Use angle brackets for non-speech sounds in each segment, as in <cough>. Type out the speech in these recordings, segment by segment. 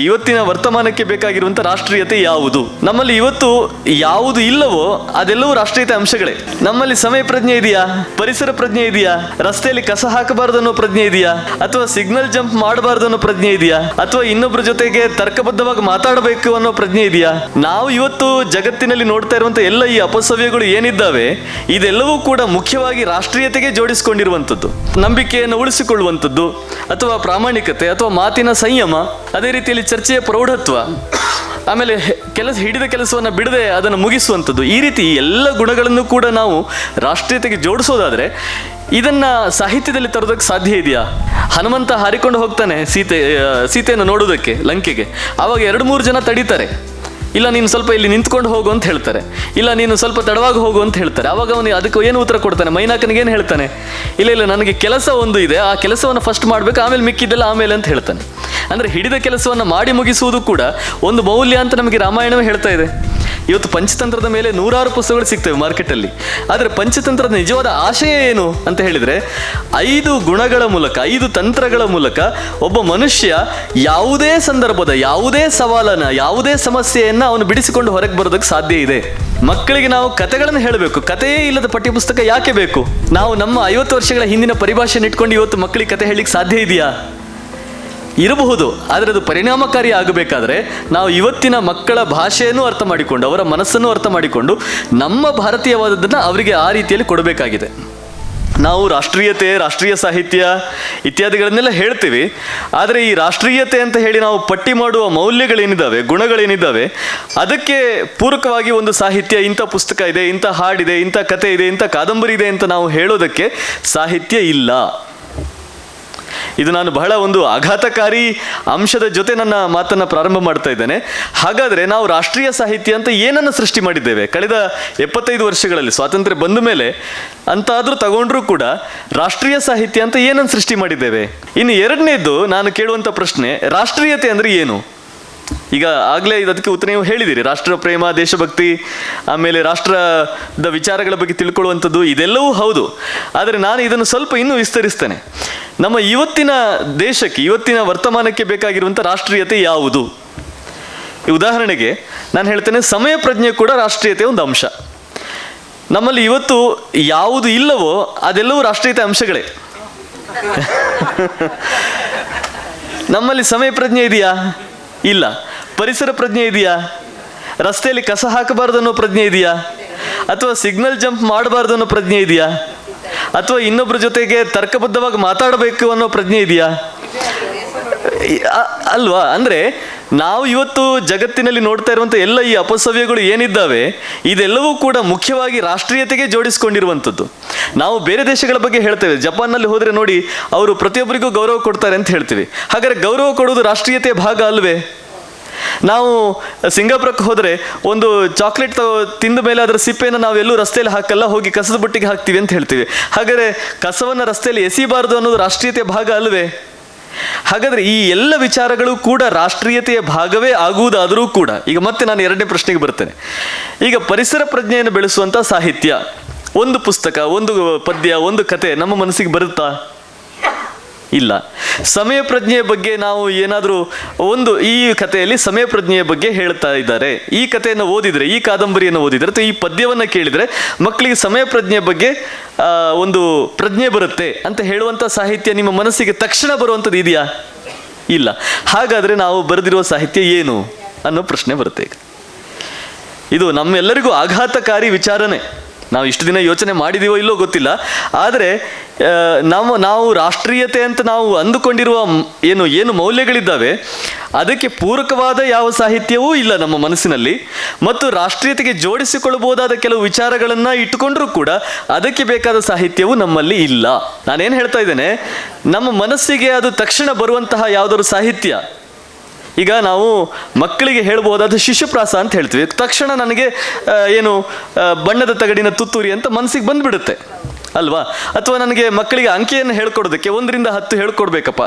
ಇವತ್ತಿನ ವರ್ತಮಾನಕ್ಕೆ ಬೇಕಾಗಿರುವಂಥ ರಾಷ್ಟ್ರೀಯತೆ ಯಾವುದು? ನಮ್ಮಲ್ಲಿ ಇವತ್ತು ಯಾವುದು ಇಲ್ಲವೋ ಅದೆಲ್ಲವೂ ರಾಷ್ಟ್ರೀಯತೆ ಅಂಶಗಳೇ. ನಮ್ಮಲ್ಲಿ ಸಮಯ ಪ್ರಜ್ಞೆ ಇದೆಯಾ? ಪರಿಸರ ಪ್ರಜ್ಞೆ ಇದೆಯಾ? ರಸ್ತೆಯಲ್ಲಿ ಕಸ ಹಾಕಬಾರದು ಅನ್ನೋ ಪ್ರಜ್ಞೆ ಇದೆಯಾ? ಅಥವಾ ಸಿಗ್ನಲ್ ಜಂಪ್ ಮಾಡಬಾರದು ಅನ್ನೋ ಪ್ರಜ್ಞೆ ಇದೆಯಾ? ಅಥವಾ ಇನ್ನೊಬ್ಬರ ಜೊತೆಗೆ ತರ್ಕಬದ್ಧವಾಗಿ ಮಾತಾಡಬೇಕು ಅನ್ನೋ ಪ್ರಜ್ಞೆ ಇದೆಯಾ? ನಾವು ಇವತ್ತು ಜಗತ್ತಿನಲ್ಲಿ ನೋಡ್ತಾ ಇರುವಂತ ಎಲ್ಲ ಈ ಅಪಸವ್ಯಗಳು ಏನಿದ್ದಾವೆ, ಇದೆಲ್ಲವೂ ಕೂಡ ಮುಖ್ಯವಾಗಿ ರಾಷ್ಟ್ರೀಯತೆಗೆ ಜೋಡಿಸಿಕೊಂಡಿರುವಂಥದ್ದು. ನಂಬಿಕೆಯನ್ನು ಉಳಿಸಿಕೊಳ್ಳುವಂಥದ್ದು, ಅಥವಾ ಪ್ರಾಮಾಣಿಕತೆ, ಅಥವಾ ಮಾತಿನ ಸಂಯಮ, ಅದೇ ರೀತಿಯಲ್ಲಿ ಚರ್ಚೆಯ ಪ್ರೌಢತ್ವ, ಆಮೇಲೆ ಕೆಲಸ ಹಿಡಿದ ಕೆಲಸವನ್ನು ಬಿಡದೆ ಅದನ್ನು ಮುಗಿಸುವಂಥದ್ದು, ಈ ರೀತಿ ಎಲ್ಲ ಗುಣಗಳನ್ನು ಕೂಡ ನಾವು ರಾಷ್ಟ್ರೀಯತೆಗೆ ಜೋಡಿಸೋದಾದರೆ, ಇದನ್ನು ಸಾಹಿತ್ಯದಲ್ಲಿ ತರೋದಕ್ಕೆ ಸಾಧ್ಯ ಇದೆಯಾ? ಹನುಮಂತ ಹಾರಿಕೊಂಡು ಹೋಗ್ತಾನೆ ಸೀತೆ ಸೀತೆಯನ್ನು ನೋಡೋದಕ್ಕೆ ಲಂಕೆಗೆ. ಆವಾಗ ಎರಡು ಮೂರು ಜನ ತಡೀತಾರೆ. ಇಲ್ಲ ನೀನು ಸ್ವಲ್ಪ ಇಲ್ಲಿ ನಿಂತ್ಕೊಂಡು ಹೋಗು ಅಂತ ಹೇಳ್ತಾರೆ. ಇಲ್ಲ ನೀನು ಸ್ವಲ್ಪ ತಡವಾಗಿ ಹೋಗು ಅಂತ ಹೇಳ್ತಾರೆ. ಅವಾಗ ಅವನು ಅದಕ್ಕೆ ಏನು ಉತ್ತರ ಕೊಡ್ತಾನೆ? ಮೈನಾಕನಿಗೆ ಏನು ಹೇಳ್ತಾನೆ? ಇಲ್ಲ ಇಲ್ಲ, ನನಗೆ ಕೆಲಸ ಒಂದು ಇದೆ. ಆ ಕೆಲಸವನ್ನು ಫಸ್ಟ್ ಮಾಡಬೇಕು, ಆಮೇಲೆ ಮಿಕ್ಕಿದ್ದೆಲ್ಲ ಆಮೇಲೆ ಅಂತ ಹೇಳ್ತಾನೆ. ಅಂದರೆ ಹಿಡಿದ ಕೆಲಸವನ್ನು ಮಾಡಿ ಮುಗಿಸುವುದು ಕೂಡ ಒಂದು ಮೌಲ್ಯ ಅಂತ ನಮಗೆ ರಾಮಾಯಣವೇ ಹೇಳ್ತಾ ಇದೆ. ಇವತ್ತು ಪಂಚತಂತ್ರದ ಮೇಲೆ ನೂರಾರು ಪುಸ್ತಕಗಳು ಸಿಗ್ತವೆ ಮಾರ್ಕೆಟಲ್ಲಿ. ಆದರೆ ಪಂಚತಂತ್ರದ ನಿಜವಾದ ಆಶಯ ಏನು ಅಂತ ಹೇಳಿದರೆ, ಐದು ಗುಣಗಳ ಮೂಲಕ, ಐದು ತಂತ್ರಗಳ ಮೂಲಕ ಒಬ್ಬ ಮನುಷ್ಯ ಯಾವುದೇ ಸಂದರ್ಭದ, ಯಾವುದೇ ಸವಾಲನ್ನು, ಯಾವುದೇ ಸಮಸ್ಯೆಯನ್ನ ಅವನು ಬಿಡಿಸಿಕೊಂಡು ಹೊರಗೆ ಬರೋದಕ್ಕೆ ಸಾಧ್ಯ ಇದೆ. ಮಕ್ಕಳಿಗೆ ನಾವು ಕತೆಗಳನ್ನು ಹೇಳಬೇಕು. ಕಥೆಯೇ ಇಲ್ಲದ ಪಠ್ಯಪುಸ್ತಕ ಯಾಕೆ ಬೇಕು? ನಾವು ನಮ್ಮ ಐವತ್ತು ವರ್ಷಗಳ ಹಿಂದಿನ ಪರಿಭಾಷೆಯನ್ನು ಇಟ್ಕೊಂಡು ಇವತ್ತು ಮಕ್ಕಳಿಗೆ ಕತೆ ಹೇಳಿಕ್ಕೆ ಸಾಧ್ಯ ಇದೆಯಾ? ಇರಬಹುದು, ಆದರೆ ಅದು ಪರಿಣಾಮಕಾರಿ ಆಗಬೇಕಾದ್ರೆ ನಾವು ಇವತ್ತಿನ ಮಕ್ಕಳ ಭಾಷೆಯನ್ನು ಅರ್ಥ ಮಾಡಿಕೊಂಡು, ಅವರ ಮನಸ್ಸನ್ನು ಅರ್ಥ ಮಾಡಿಕೊಂಡು ನಮ್ಮ ಭಾರತೀಯವಾದದ್ದನ್ನು ಅವರಿಗೆ ಆ ರೀತಿಯಲ್ಲಿ ಕೊಡಬೇಕಾಗಿದೆ. ನಾವು ರಾಷ್ಟ್ರೀಯತೆ, ರಾಷ್ಟ್ರೀಯ ಸಾಹಿತ್ಯ ಇತ್ಯಾದಿಗಳನ್ನೆಲ್ಲ ಹೇಳ್ತೀವಿ, ಆದರೆ ಈ ರಾಷ್ಟ್ರೀಯತೆ ಅಂತ ಹೇಳಿ ನಾವು ಪಟ್ಟಿ ಮಾಡುವ ಮೌಲ್ಯಗಳೇನಿದ್ದಾವೆ, ಗುಣಗಳೇನಿದ್ದಾವೆ, ಅದಕ್ಕೆ ಪೂರಕವಾಗಿ ಒಂದು ಸಾಹಿತ್ಯ, ಇಂಥ ಪುಸ್ತಕ ಇದೆ, ಇಂಥ ಹಾಡಿದೆ, ಇಂಥ ಕತೆ ಇದೆ, ಇಂಥ ಕಾದಂಬರಿ ಇದೆ ಅಂತ ನಾವು ಹೇಳೋದಕ್ಕೆ ಸಾಹಿತ್ಯ ಇಲ್ಲ. ಇದು ನಾನು ಬಹಳ ಒಂದು ಆಘಾತಕಾರಿ ಅಂಶದ ಜೊತೆ ನನ್ನ ಮಾತನ್ನ ಪ್ರಾರಂಭ ಮಾಡ್ತಾ ಇದ್ದೇನೆ. ಹಾಗಾದ್ರೆ ನಾವು ರಾಷ್ಟ್ರೀಯ ಸಾಹಿತ್ಯ ಅಂತ ಏನನ್ನು ಸೃಷ್ಟಿ ಮಾಡಿದ್ದೇವೆ? ಕಳೆದ ಎಪ್ಪತ್ತೈದು ವರ್ಷಗಳಲ್ಲಿ ಸ್ವಾತಂತ್ರ್ಯ ಬಂದ ಮೇಲೆ ಅಂತಾದರೂ ತಗೊಂಡ್ರೂ ಕೂಡ ರಾಷ್ಟ್ರೀಯ ಸಾಹಿತ್ಯ ಅಂತ ಏನನ್ನು ಸೃಷ್ಟಿ ಮಾಡಿದ್ದೇವೆ? ಇನ್ನು ಎರಡನೇದು ನಾನು ಕೇಳುವಂತ ಪ್ರಶ್ನೆ, ರಾಷ್ಟ್ರೀಯತೆ ಅಂದ್ರೆ ಏನು? ಈಗ ಆಗಲೇ ಇದಕ್ಕೆ ಉತ್ತರ ನೀವು ಹೇಳಿದಿರಿ. ರಾಷ್ಟ್ರ ಪ್ರೇಮ, ದೇಶಭಕ್ತಿ, ಆಮೇಲೆ ರಾಷ್ಟ್ರದ ವಿಚಾರಗಳ ಬಗ್ಗೆ ತಿಳ್ಕೊಳ್ಳುವಂಥದ್ದು ಇದೆಲ್ಲವೂ ಹೌದು. ಆದರೆ ನಾನು ಇದನ್ನು ಸ್ವಲ್ಪ ಇನ್ನೂ ವಿಸ್ತರಿಸ್ತೇನೆ. ನಮ್ಮ ಇವತ್ತಿನ ದೇಶಕ್ಕೆ, ಇವತ್ತಿನ ವರ್ತಮಾನಕ್ಕೆ ಬೇಕಾಗಿರುವಂಥ ರಾಷ್ಟ್ರೀಯತೆ ಯಾವುದು? ಉದಾಹರಣೆಗೆ ನಾನು ಹೇಳ್ತೇನೆ, ಸಮಯ ಪ್ರಜ್ಞೆ ಕೂಡ ರಾಷ್ಟ್ರೀಯತೆ ಒಂದು ಅಂಶ. ನಮ್ಮಲ್ಲಿ ಇವತ್ತು ಯಾವುದು ಇಲ್ಲವೋ ಅದೆಲ್ಲವೂ ರಾಷ್ಟ್ರೀಯತೆ ಅಂಶಗಳೇ. <laughs> ನಮ್ಮಲ್ಲಿ ಸಮಯ ಪ್ರಜ್ಞೆ ಇದೆಯಾ? ಇಲ್ಲ. ಪರಿಸರ ಪ್ರಜ್ಞೆ ಇದೆಯಾ? ರಸ್ತೆಯಲ್ಲಿ ಕಸ ಹಾಕಬಾರ್ದು ಅನ್ನೋ ಪ್ರಜ್ಞೆ ಇದೆಯಾ? ಅಥವಾ ಸಿಗ್ನಲ್ ಜಂಪ್ ಮಾಡಬಾರ್ದು ಅನ್ನೋ ಪ್ರಜ್ಞೆ ಇದೆಯಾ? ಅಥವಾ ಇನ್ನೊಬ್ಬರ ಜೊತೆಗೆ ತರ್ಕಬದ್ಧವಾಗಿ ಮಾತಾಡಬೇಕು ಅನ್ನೋ ಪ್ರಜ್ಞೆ ಇದೆಯಾ? ಅಲ್ವಾ? ಅಂದ್ರೆ ನಾವು ಇವತ್ತು ಜಗತ್ತಿನಲ್ಲಿ ನೋಡ್ತಾ ಇರುವಂಥ ಎಲ್ಲ ಈ ಅಪಸವ್ಯಗಳು ಏನಿದ್ದಾವೆ, ಇದೆಲ್ಲವೂ ಕೂಡ ಮುಖ್ಯವಾಗಿ ರಾಷ್ಟ್ರೀಯತೆಗೆ ಜೋಡಿಸ್ಕೊಂಡಿರುವಂಥದ್ದು. ನಾವು ಬೇರೆ ದೇಶಗಳ ಬಗ್ಗೆ ಹೇಳ್ತೇವೆ. ಜಪಾನ್ನಲ್ಲಿ ಹೋದರೆ ನೋಡಿ, ಅವರು ಪ್ರತಿಯೊಬ್ಬರಿಗೂ ಗೌರವ ಕೊಡ್ತಾರೆ ಅಂತ ಹೇಳ್ತೀವಿ. ಹಾಗಾದ್ರೆ ಗೌರವ ಕೊಡೋದು ರಾಷ್ಟ್ರೀಯತೆಯ ಭಾಗ ಅಲ್ವೇ? ನಾವು ಸಿಂಗಾಪುರಕ್ಕೆ ಹೋದರೆ ಒಂದು ಚಾಕ್ಲೇಟ್ ತಿಂದ ಮೇಲೆ ಅದರ ಸಿಪ್ಪೆಯನ್ನು ನಾವು ರಸ್ತೆಯಲ್ಲಿ ಹಾಕಲ್ಲ, ಹೋಗಿ ಕಸದ ಬುಟ್ಟಿಗೆ ಹಾಕ್ತೀವಿ ಅಂತ ಹೇಳ್ತೀವಿ. ಹಾಗಾದರೆ ಕಸವನ್ನು ರಸ್ತೆಯಲ್ಲಿ ಎಸಿಬಾರದು ಅನ್ನೋದು ರಾಷ್ಟ್ರೀಯತೆಯ ಭಾಗ ಅಲ್ವೇ ಹಾಗಾದರೆ ಈ ಎಲ್ಲ ವಿಚಾರಗಳು ಕೂಡ ರಾಷ್ಟ್ರೀಯತೆಯ ಭಾಗವೇ ಆಗುವುದಾದರೂ ಕೂಡ, ಈಗ ಮತ್ತೆ ನಾನು ಎರಡನೇ ಪ್ರಶ್ನೆಗೆ ಬರ್ತೇನೆ. ಈಗ ಪರಿಸರ ಪ್ರಜ್ಞೆಯನ್ನು ಬೆಳೆಸುವಂಥ ಸಾಹಿತ್ಯ, ಒಂದು ಪುಸ್ತಕ, ಒಂದು ಪದ್ಯ, ಒಂದು ಕತೆ ನಮ್ಮ ಮನಸ್ಸಿಗೆ ಬರುತ್ತಾ? ಇಲ್ಲ. ಸಮಯ ಪ್ರಜ್ಞೆಯ ಬಗ್ಗೆ ನಾವು ಏನಾದರೂ ಒಂದು ಈ ಕಥೆಯಲ್ಲಿ ಸಮಯ ಪ್ರಜ್ಞೆಯ ಬಗ್ಗೆ ಹೇಳ್ತಾ ಇದ್ದಾರೆ. ಈ ಕಥೆಯನ್ನು ಓದಿದರೆ, ಈ ಕಾದಂಬರಿಯನ್ನು ಓದಿದರೆ ಅಥವಾ ಈ ಪದ್ಯವನ್ನು ಕೇಳಿದರೆ ಮಕ್ಕಳಿಗೆ ಸಮಯ ಪ್ರಜ್ಞೆಯ ಬಗ್ಗೆ ಒಂದು ಪ್ರಜ್ಞೆ ಬರುತ್ತೆ ಅಂತ ಹೇಳುವಂಥ ಸಾಹಿತ್ಯ ನಿಮ್ಮ ಮನಸ್ಸಿಗೆ ತಕ್ಷಣ ಬರುವಂಥದ್ದು ಇದೆಯಾ? ಇಲ್ಲ. ಹಾಗಾದರೆ ನಾವು ಬರೆದಿರುವ ಸಾಹಿತ್ಯ ಏನು ಅನ್ನೋ ಪ್ರಶ್ನೆ ಬರುತ್ತೆ ಈಗ. ಇದು ನಮ್ಮೆಲ್ಲರಿಗೂ ಆಘಾತಕಾರಿ ವಿಚಾರನೆ. ನಾವು ಇಷ್ಟು ದಿನ ಯೋಚನೆ ಮಾಡಿದೀವೋ ಇಲ್ಲೋ ಗೊತ್ತಿಲ್ಲ. ಆದರೆ ನಾವು ನಾವು ರಾಷ್ಟ್ರೀಯತೆ ಅಂತ ನಾವು ಅಂದುಕೊಂಡಿರುವ ಏನು ಏನು ಮೌಲ್ಯಗಳಿದ್ದಾವೆ, ಅದಕ್ಕೆ ಪೂರಕವಾದ ಯಾವ ಸಾಹಿತ್ಯವೂ ಇಲ್ಲ ನಮ್ಮ ಮನಸ್ಸಿನಲ್ಲಿ. ಮತ್ತು ರಾಷ್ಟ್ರೀಯತೆಗೆ ಜೋಡಿಸಿಕೊಳ್ಳಬಹುದಾದ ಕೆಲವು ವಿಚಾರಗಳನ್ನು ಇಟ್ಟುಕೊಂಡರೂ ಕೂಡ ಅದಕ್ಕೆ ಬೇಕಾದ ಸಾಹಿತ್ಯವು ನಮ್ಮಲ್ಲಿ ಇಲ್ಲ. ನಾನೇನು ಹೇಳ್ತಾ ಇದ್ದೇನೆ, ನಮ್ಮ ಮನಸ್ಸಿಗೆ ಅದು ತಕ್ಷಣ ಬರುವಂತಹ ಯಾವುದಾದ್ರು ಸಾಹಿತ್ಯ ಈಗ ನಾವು ಮಕ್ಕಳಿಗೆ ಹೇಳ್ಬೋದಾದ ಶಿಶುಪ್ರಾಸ ಅಂತ ಹೇಳ್ತೀವಿ. ತಕ್ಷಣ ನನಗೆ ಏನು ಬಣ್ಣದ ತಗಡಿನ ತುತ್ತೂರಿ ಅಂತ ಮನಸ್ಸಿಗೆ ಬಂದ್ಬಿಡುತ್ತೆ. ಅಲ್ವಾ? ಅಥವಾ ನನಗೆ ಮಕ್ಕಳಿಗೆ ಅಂಕೆಯನ್ನು ಹೇಳ್ಕೊಡೋದಕ್ಕೆ ಒಂದರಿಂದ ಹತ್ತು ಹೇಳ್ಕೊಡ್ಬೇಕಪ್ಪ.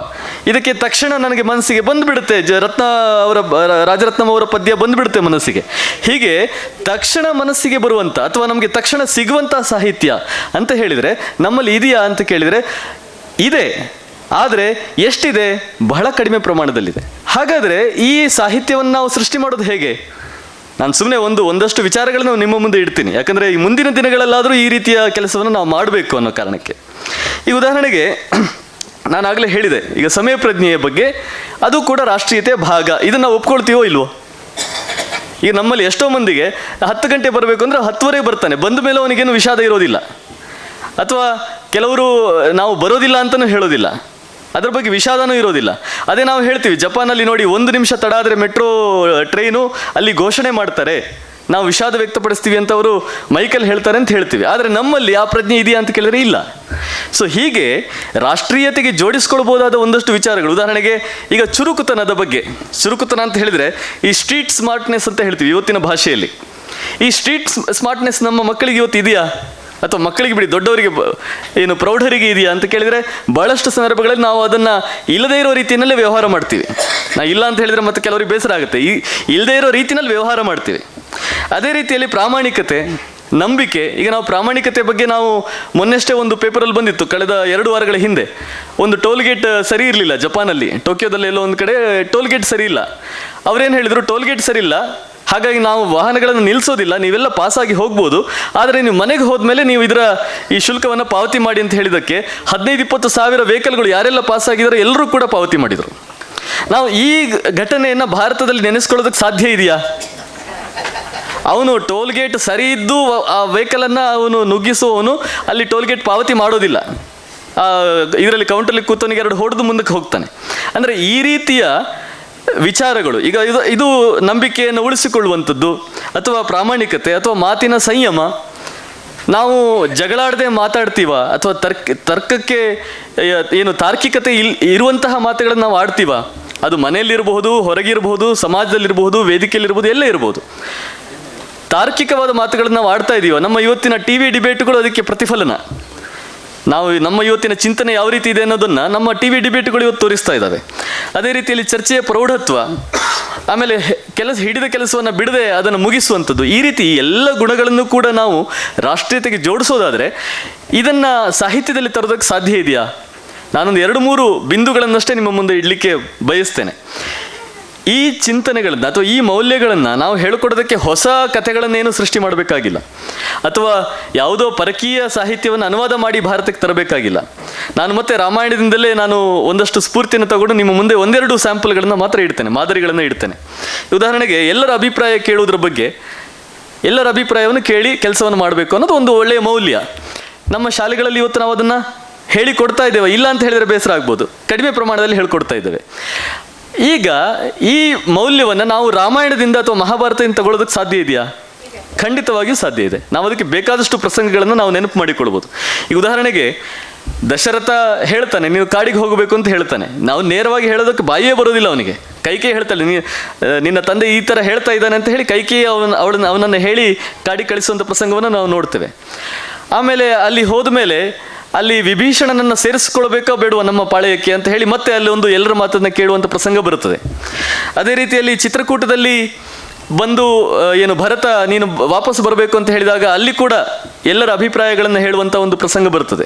ಇದಕ್ಕೆ ತಕ್ಷಣ ನನಗೆ ಮನಸ್ಸಿಗೆ ಬಂದ್ಬಿಡುತ್ತೆ. ಜ, ರತ್ನ ಅವರ ರಾಜರತ್ನಂ ಅವರ ಪದ್ಯ ಬಂದ್ಬಿಡುತ್ತೆ ಮನಸ್ಸಿಗೆ. ಹೀಗೆ ತಕ್ಷಣ ಮನಸ್ಸಿಗೆ ಬರುವಂಥ ಅಥವಾ ನಮಗೆ ತಕ್ಷಣ ಸಿಗುವಂಥ ಸಾಹಿತ್ಯ ಅಂತ ಹೇಳಿದರೆ, ನಮ್ಮಲ್ಲಿ ಇದೆಯಾ ಅಂತ ಕೇಳಿದರೆ, ಇದೆ. ಆದರೆ ಎಷ್ಟಿದೆ? ಬಹಳ ಕಡಿಮೆ ಪ್ರಮಾಣದಲ್ಲಿದೆ. ಹಾಗಾದರೆ ಈ ಸಾಹಿತ್ಯವನ್ನು ನಾವು ಸೃಷ್ಟಿ ಮಾಡೋದು ಹೇಗೆ? ನಾನು ಸುಮ್ಮನೆ ಒಂದು, ಒಂದಷ್ಟು ವಿಚಾರಗಳನ್ನು ನಿಮ್ಮ ಮುಂದೆ ಇಡ್ತೀನಿ. ಯಾಕಂದರೆ ಈ ಮುಂದಿನ ದಿನಗಳಲ್ಲಾದರೂ ಈ ರೀತಿಯ ಕೆಲಸವನ್ನು ನಾವು ಮಾಡಬೇಕು ಅನ್ನೋ ಕಾರಣಕ್ಕೆ. ಈ ಉದಾಹರಣೆಗೆ, <clears throat> ನಾನು ಆಗಲೇ ಹೇಳಿದೆ, ಈಗ ಸಮಯ ಪ್ರಜ್ಞೆಯ ಬಗ್ಗೆ, ಅದು ಕೂಡ ರಾಷ್ಟ್ರೀಯತೆಯ ಭಾಗ. ಇದನ್ನು ಒಪ್ಕೊಳ್ತೀವೋ ಇಲ್ವೋ? ಈಗ ನಮ್ಮಲ್ಲಿ ಎಷ್ಟೋ ಮಂದಿಗೆ ಹತ್ತು ಗಂಟೆ ಬರಬೇಕು ಅಂದರೆ ಹತ್ತುವರೆಗೆ ಬರ್ತಾನೆ. ಬಂದ ಮೇಲೆ ಅವನಿಗೇನು ವಿಷಾದ ಇರೋದಿಲ್ಲ. ಅಥವಾ ಕೆಲವರು ನಾವು ಬರೋದಿಲ್ಲ ಅಂತಲೂ ಹೇಳೋದಿಲ್ಲ. ಅದ್ರ ಬಗ್ಗೆ ವಿಷಾದನೂ ಇರೋದಿಲ್ಲ. ಅದೇ ನಾವು ಹೇಳ್ತೀವಿ ಜಪಾನಲ್ಲಿ ನೋಡಿ ಒಂದು ನಿಮಿಷ ತಡ ಆದರೆ ಮೆಟ್ರೋ ಟ್ರೈನು ಅಲ್ಲಿ ಘೋಷಣೆ ಮಾಡ್ತಾರೆ. ನಾವು ವಿಷಾದ ವ್ಯಕ್ತಪಡಿಸ್ತೀವಿ ಅಂತ ಅವರು ಮೈಕಲ್ ಹೇಳ್ತಾರೆ ಅಂತ ಹೇಳ್ತೀವಿ. ಆದರೆ ನಮ್ಮಲ್ಲಿ ಆ ಪ್ರಜ್ಞೆ ಇದೆಯಾ ಅಂತ ಕೇಳಿದ್ರೆ ಇಲ್ಲ. ಸೊ ಹೀಗೆ ರಾಷ್ಟ್ರೀಯತೆಗೆ ಜೋಡಿಸ್ಕೊಳ್ಬೋದಾದ ಒಂದಷ್ಟು ವಿಚಾರಗಳು. ಉದಾಹರಣೆಗೆ, ಈಗ ಚುರುಕುತನದ ಬಗ್ಗೆ. ಚುರುಕುತನ ಅಂತ ಹೇಳಿದರೆ, ಈ ಸ್ಟ್ರೀಟ್ ಸ್ಮಾರ್ಟ್ನೆಸ್ ಅಂತ ಹೇಳ್ತೀವಿ ಇವತ್ತಿನ ಭಾಷೆಯಲ್ಲಿ. ಈ ಸ್ಟ್ರೀಟ್ ಸ್ಮಾರ್ಟ್ನೆಸ್ ನಮ್ಮ ಮಕ್ಕಳಿಗೆ ಇವತ್ತು ಇದೆಯಾ? ಅಥವಾ ಮಕ್ಕಳಿಗೆ ಬಿಡಿ, ದೊಡ್ಡವರಿಗೆ ಏನು ಪ್ರೌಢರಿಗೆ ಇದೆಯಾ ಅಂತ ಕೇಳಿದರೆ ಬಹಳಷ್ಟು ಸಂದರ್ಭಗಳಲ್ಲಿ ನಾವು ಅದನ್ನು ಇಲ್ಲದೇ ಇರೋ ರೀತಿಯಲ್ಲೇ ವ್ಯವಹಾರ ಮಾಡ್ತೀವಿ. ನಾ ಇಲ್ಲ ಅಂತ ಹೇಳಿದರೆ ಮತ್ತೆ ಕೆಲವರಿಗೆ ಬೇಸರ ಆಗುತ್ತೆ. ಈ ಇಲ್ಲದೇ ಇರೋ ರೀತಿಯಲ್ಲಿ ವ್ಯವಹಾರ ಮಾಡ್ತೀವಿ. ಅದೇ ರೀತಿಯಲ್ಲಿ ಪ್ರಾಮಾಣಿಕತೆ, ನಂಬಿಕೆ, ಈಗ ನಾವು ಪ್ರಾಮಾಣಿಕತೆ ಬಗ್ಗೆ ನಾವು ಮೊನ್ನೆಷ್ಟೇ ಒಂದು ಪೇಪರಲ್ಲಿ ಬಂದಿತ್ತು, ಕಳೆದ ಎರಡು ವಾರಗಳ ಹಿಂದೆ. ಒಂದು ಟೋಲ್ ಗೇಟ್ ಸರಿ ಇರಲಿಲ್ಲ ಜಪಾನಲ್ಲಿ. ಟೋಕಿಯೋದಲ್ಲಿ ಎಲ್ಲೋ ಒಂದು ಕಡೆ ಟೋಲ್ ಗೇಟ್ ಸರಿ ಇಲ್ಲ. ಅವ್ರೇನು ಹೇಳಿದರು ಟೋಲ್ ಗೇಟ್ ಸರಿ ಇಲ್ಲ ಹಾಗಾಗಿ ನಾವು ವಾಹನಗಳನ್ನು ನಿಲ್ಲಿಸೋದಿಲ್ಲ ನೀವೆಲ್ಲ ಪಾಸಾಗಿ ಹೋಗ್ಬೋದು. ಆದರೆ ನೀವು ಮನೆಗೆ ಹೋದ್ಮೇಲೆ ನೀವು ಇದರ ಈ ಶುಲ್ಕವನ್ನು ಪಾವತಿ ಮಾಡಿ ಅಂತ ಹೇಳಿದ್ದಕ್ಕೆ ಹದಿನೈದು, ಇಪ್ಪತ್ತು ಸಾವಿರ ವೆಹಿಕಲ್ಗಳು ಯಾರೆಲ್ಲ ಪಾಸಾಗಿದ್ದಾರೆ ಎಲ್ಲರೂ ಕೂಡ ಪಾವತಿ ಮಾಡಿದರು. ನಾವು ಈ ಘಟನೆಯನ್ನು ಭಾರತದಲ್ಲಿ ನೆನೆಸ್ಕೊಳ್ಳೋದಕ್ಕೆ ಸಾಧ್ಯ ಇದೆಯಾ? ಅವನು ಟೋಲ್ ಗೇಟ್ ಸರಿ ಇದ್ದು ಆ ವೆಹಿಕಲನ್ನು ಅವನು ನುಗ್ಗಿಸುವವನು ಅಲ್ಲಿ ಟೋಲ್ ಗೇಟ್ ಪಾವತಿ ಮಾಡೋದಿಲ್ಲ. ಇದರಲ್ಲಿ ಕೌಂಟರ್ಲಿ ಕೂತವನಿಗೆ ಎರಡು ಹೊಡೆದು ಮುಂದಕ್ಕೆ ಹೋಗ್ತಾನೆ. ಅಂದರೆ ಈ ರೀತಿಯ ವಿಚಾರಗಳು. ಈಗ ಇದು ಇದು ನಂಬಿಕೆಯನ್ನು ಉಳಿಸಿಕೊಳ್ಳುವಂಥದ್ದು ಅಥವಾ ಪ್ರಾಮಾಣಿಕತೆ ಅಥವಾ ಮಾತಿನ ಸಂಯಮ. ನಾವು ಜಗಳಾಡದೆ ಮಾತಾಡ್ತೀವ ಅಥವಾ ತರ್ಕ, ತರ್ಕಕ್ಕೆ ಏನು ತಾರ್ಕಿಕತೆ ಇಲ್, ಇರುವಂತಹ ಮಾತುಗಳನ್ನು ನಾವು ಆಡ್ತೀವ. ಅದು ಮನೆಯಲ್ಲಿರಬಹುದು, ಹೊರಗಿರಬಹುದು, ಸಮಾಜದಲ್ಲಿರಬಹುದು ವೇದಿಕೆಯಲ್ಲಿರ್ಬೋದು ಎಲ್ಲ ಇರ್ಬೋದು ತಾರ್ಕಿಕವಾದ ಮಾತುಗಳನ್ನು ನಾವು ಆಡ್ತಾ ಇದ್ದೀವ ನಮ್ಮ ಇವತ್ತಿನ ಟಿ ವಿ ಡಿಬೇಟ್ಗಳು ಅದಕ್ಕೆ ಪ್ರತಿಫಲನ. ನಾವು ನಮ್ಮ ಇವತ್ತಿನ ಚಿಂತನೆ ಯಾವ ರೀತಿ ಇದೆ ಅನ್ನೋದನ್ನು ನಮ್ಮ ಟಿ ವಿ ಡಿಬೇಟ್ಗಳು ಇವತ್ತು ತೋರಿಸ್ತಾ ಇದ್ದಾವೆ ಅದೇ ರೀತಿಯಲ್ಲಿ ಚರ್ಚೆಯ ಪ್ರೌಢತ್ವ, ಆಮೇಲೆ ಕೆಲಸ ಹಿಡಿದ ಕೆಲಸವನ್ನು ಬಿಡದೆ ಅದನ್ನು ಮುಗಿಸುವಂಥದ್ದು, ಈ ರೀತಿ ಎಲ್ಲ ಗುಣಗಳನ್ನು ಕೂಡ ನಾವು ರಾಷ್ಟ್ರೀಯತೆಗೆ ಜೋಡಿಸೋದಾದರೆ ಇದನ್ನು ಸಾಹಿತ್ಯದಲ್ಲಿ ತರೋದಕ್ಕೆ ಸಾಧ್ಯ ಇದೆಯಾ? ನಾನೊಂದು ಎರಡು ಮೂರು ಬಿಂದುಗಳನ್ನಷ್ಟೇ ನಿಮ್ಮ ಮುಂದೆ ಇಡಲಿಕ್ಕೆ ಬಯಸ್ತೇನೆ. ಈ ಚಿಂತನೆಗಳನ್ನು ಅಥವಾ ಈ ಮೌಲ್ಯಗಳನ್ನು ನಾವು ಹೇಳ್ಕೊಡೋದಕ್ಕೆ ಹೊಸ ಕಥೆಗಳನ್ನೇನು ಸೃಷ್ಟಿ ಮಾಡಬೇಕಾಗಿಲ್ಲ. ಅಥವಾ ಯಾವುದೋ ಪರಕೀಯ ಸಾಹಿತ್ಯವನ್ನು ಅನುವಾದ ಮಾಡಿ ಭಾರತಕ್ಕೆ ತರಬೇಕಾಗಿಲ್ಲ. ನಾನು ಮತ್ತೆ ರಾಮಾಯಣದಿಂದಲೇ ನಾನು ಒಂದಷ್ಟು ಸ್ಫೂರ್ತಿಯನ್ನು ತಗೊಂಡು ನಿಮ್ಮ ಮುಂದೆ ಒಂದೆರಡು ಸ್ಯಾಂಪಲ್ಗಳನ್ನು ಮಾತ್ರ ಇಡ್ತೇನೆ, ಮಾದರಿಗಳನ್ನು ಇಡ್ತೇನೆ. ಉದಾಹರಣೆಗೆ ಎಲ್ಲರ ಅಭಿಪ್ರಾಯ ಕೇಳುವುದರ ಬಗ್ಗೆ, ಎಲ್ಲರ ಅಭಿಪ್ರಾಯವನ್ನು ಕೇಳಿ ಕೆಲಸವನ್ನು ಮಾಡಬೇಕು ಅನ್ನೋದು ಒಂದು ಒಳ್ಳೆಯ ಮೌಲ್ಯ. ನಮ್ಮ ಶಾಲೆಗಳಲ್ಲಿ ಇವತ್ತು ನಾವು ಅದನ್ನು ಹೇಳಿಕೊಡ್ತಾ ಇದ್ದೇವೆ. ಇಲ್ಲ ಅಂತ ಹೇಳಿದರೆ ಬೇಸರ ಆಗ್ಬೋದು. ಕಡಿಮೆ ಪ್ರಮಾಣದಲ್ಲಿ ಹೇಳ್ಕೊಡ್ತಾ ಇದ್ದೇವೆ. ಈಗ ಈ ಮೌಲ್ಯವನ್ನು ನಾವು ರಾಮಾಯಣದಿಂದ ಅಥವಾ ಮಹಾಭಾರತದಿಂದ ತಗೊಳ್ಳೋದಕ್ಕೆ ಸಾಧ್ಯ ಇದೆಯಾ? ಖಂಡಿತವಾಗಿಯೂ ಸಾಧ್ಯ ಇದೆ. ನಾವು ಅದಕ್ಕೆ ಬೇಕಾದಷ್ಟು ಪ್ರಸಂಗಗಳನ್ನು ನಾವು ನೆನಪು ಮಾಡಿಕೊಳ್ಬೋದು. ಈ ಉದಾಹರಣೆಗೆ ದಶರಥ ಹೇಳ್ತಾನೆ ನೀವು ಕಾಡಿಗೆ ಹೋಗಬೇಕು ಅಂತ ಹೇಳ್ತಾನೆ. ನಾವು ನೇರವಾಗಿ ಹೇಳೋದಕ್ಕೆ ಬಾಯಿಯೇ ಬರೋದಿಲ್ಲ ಅವನಿಗೆ. ಕೈಕೇ ಹೇಳ್ತಾಳೆ, ನೀ, ನಿನ್ನ ತಂದೆ ಈ ಥರ ಹೇಳ್ತಾ ಇದ್ದಾನೆ ಅಂತ ಹೇಳಿ ಕೈಕೇಯಿ ಅವನ, ಅವಳನ್ನು, ಅವನನ್ನು ಹೇಳಿ ಕಾಡಿಗೆ ಕಳಿಸುವಂಥ ಪ್ರಸಂಗವನ್ನು ನಾವು ನೋಡ್ತೇವೆ. ಆಮೇಲೆ ಅಲ್ಲಿ ಹೋದ ಮೇಲೆ ಅಲ್ಲಿ ವಿಭೀಷಣನನ್ನು ಸೇರಿಸ್ಕೊಳ್ಬೇಕಾ ಬೇಡುವ ನಮ್ಮ ಪಾಳೆಯಕ್ಕೆ ಅಂತ ಹೇಳಿ ಮತ್ತೆ ಅಲ್ಲಿ ಒಂದು ಎಲ್ಲರ ಮಾತನ್ನು ಕೇಳುವಂಥ ಪ್ರಸಂಗ ಬರುತ್ತದೆ. ಅದೇ ರೀತಿಯಲ್ಲಿ ಚಿತ್ರಕೂಟದಲ್ಲಿ ಬಂದು ಏನು ಭರತ ನೀನು ವಾಪಸ್ ಬರಬೇಕು ಅಂತ ಹೇಳಿದಾಗ ಅಲ್ಲಿ ಕೂಡ ಎಲ್ಲರ ಅಭಿಪ್ರಾಯಗಳನ್ನು ಹೇಳುವಂಥ ಒಂದು ಪ್ರಸಂಗ ಬರುತ್ತದೆ.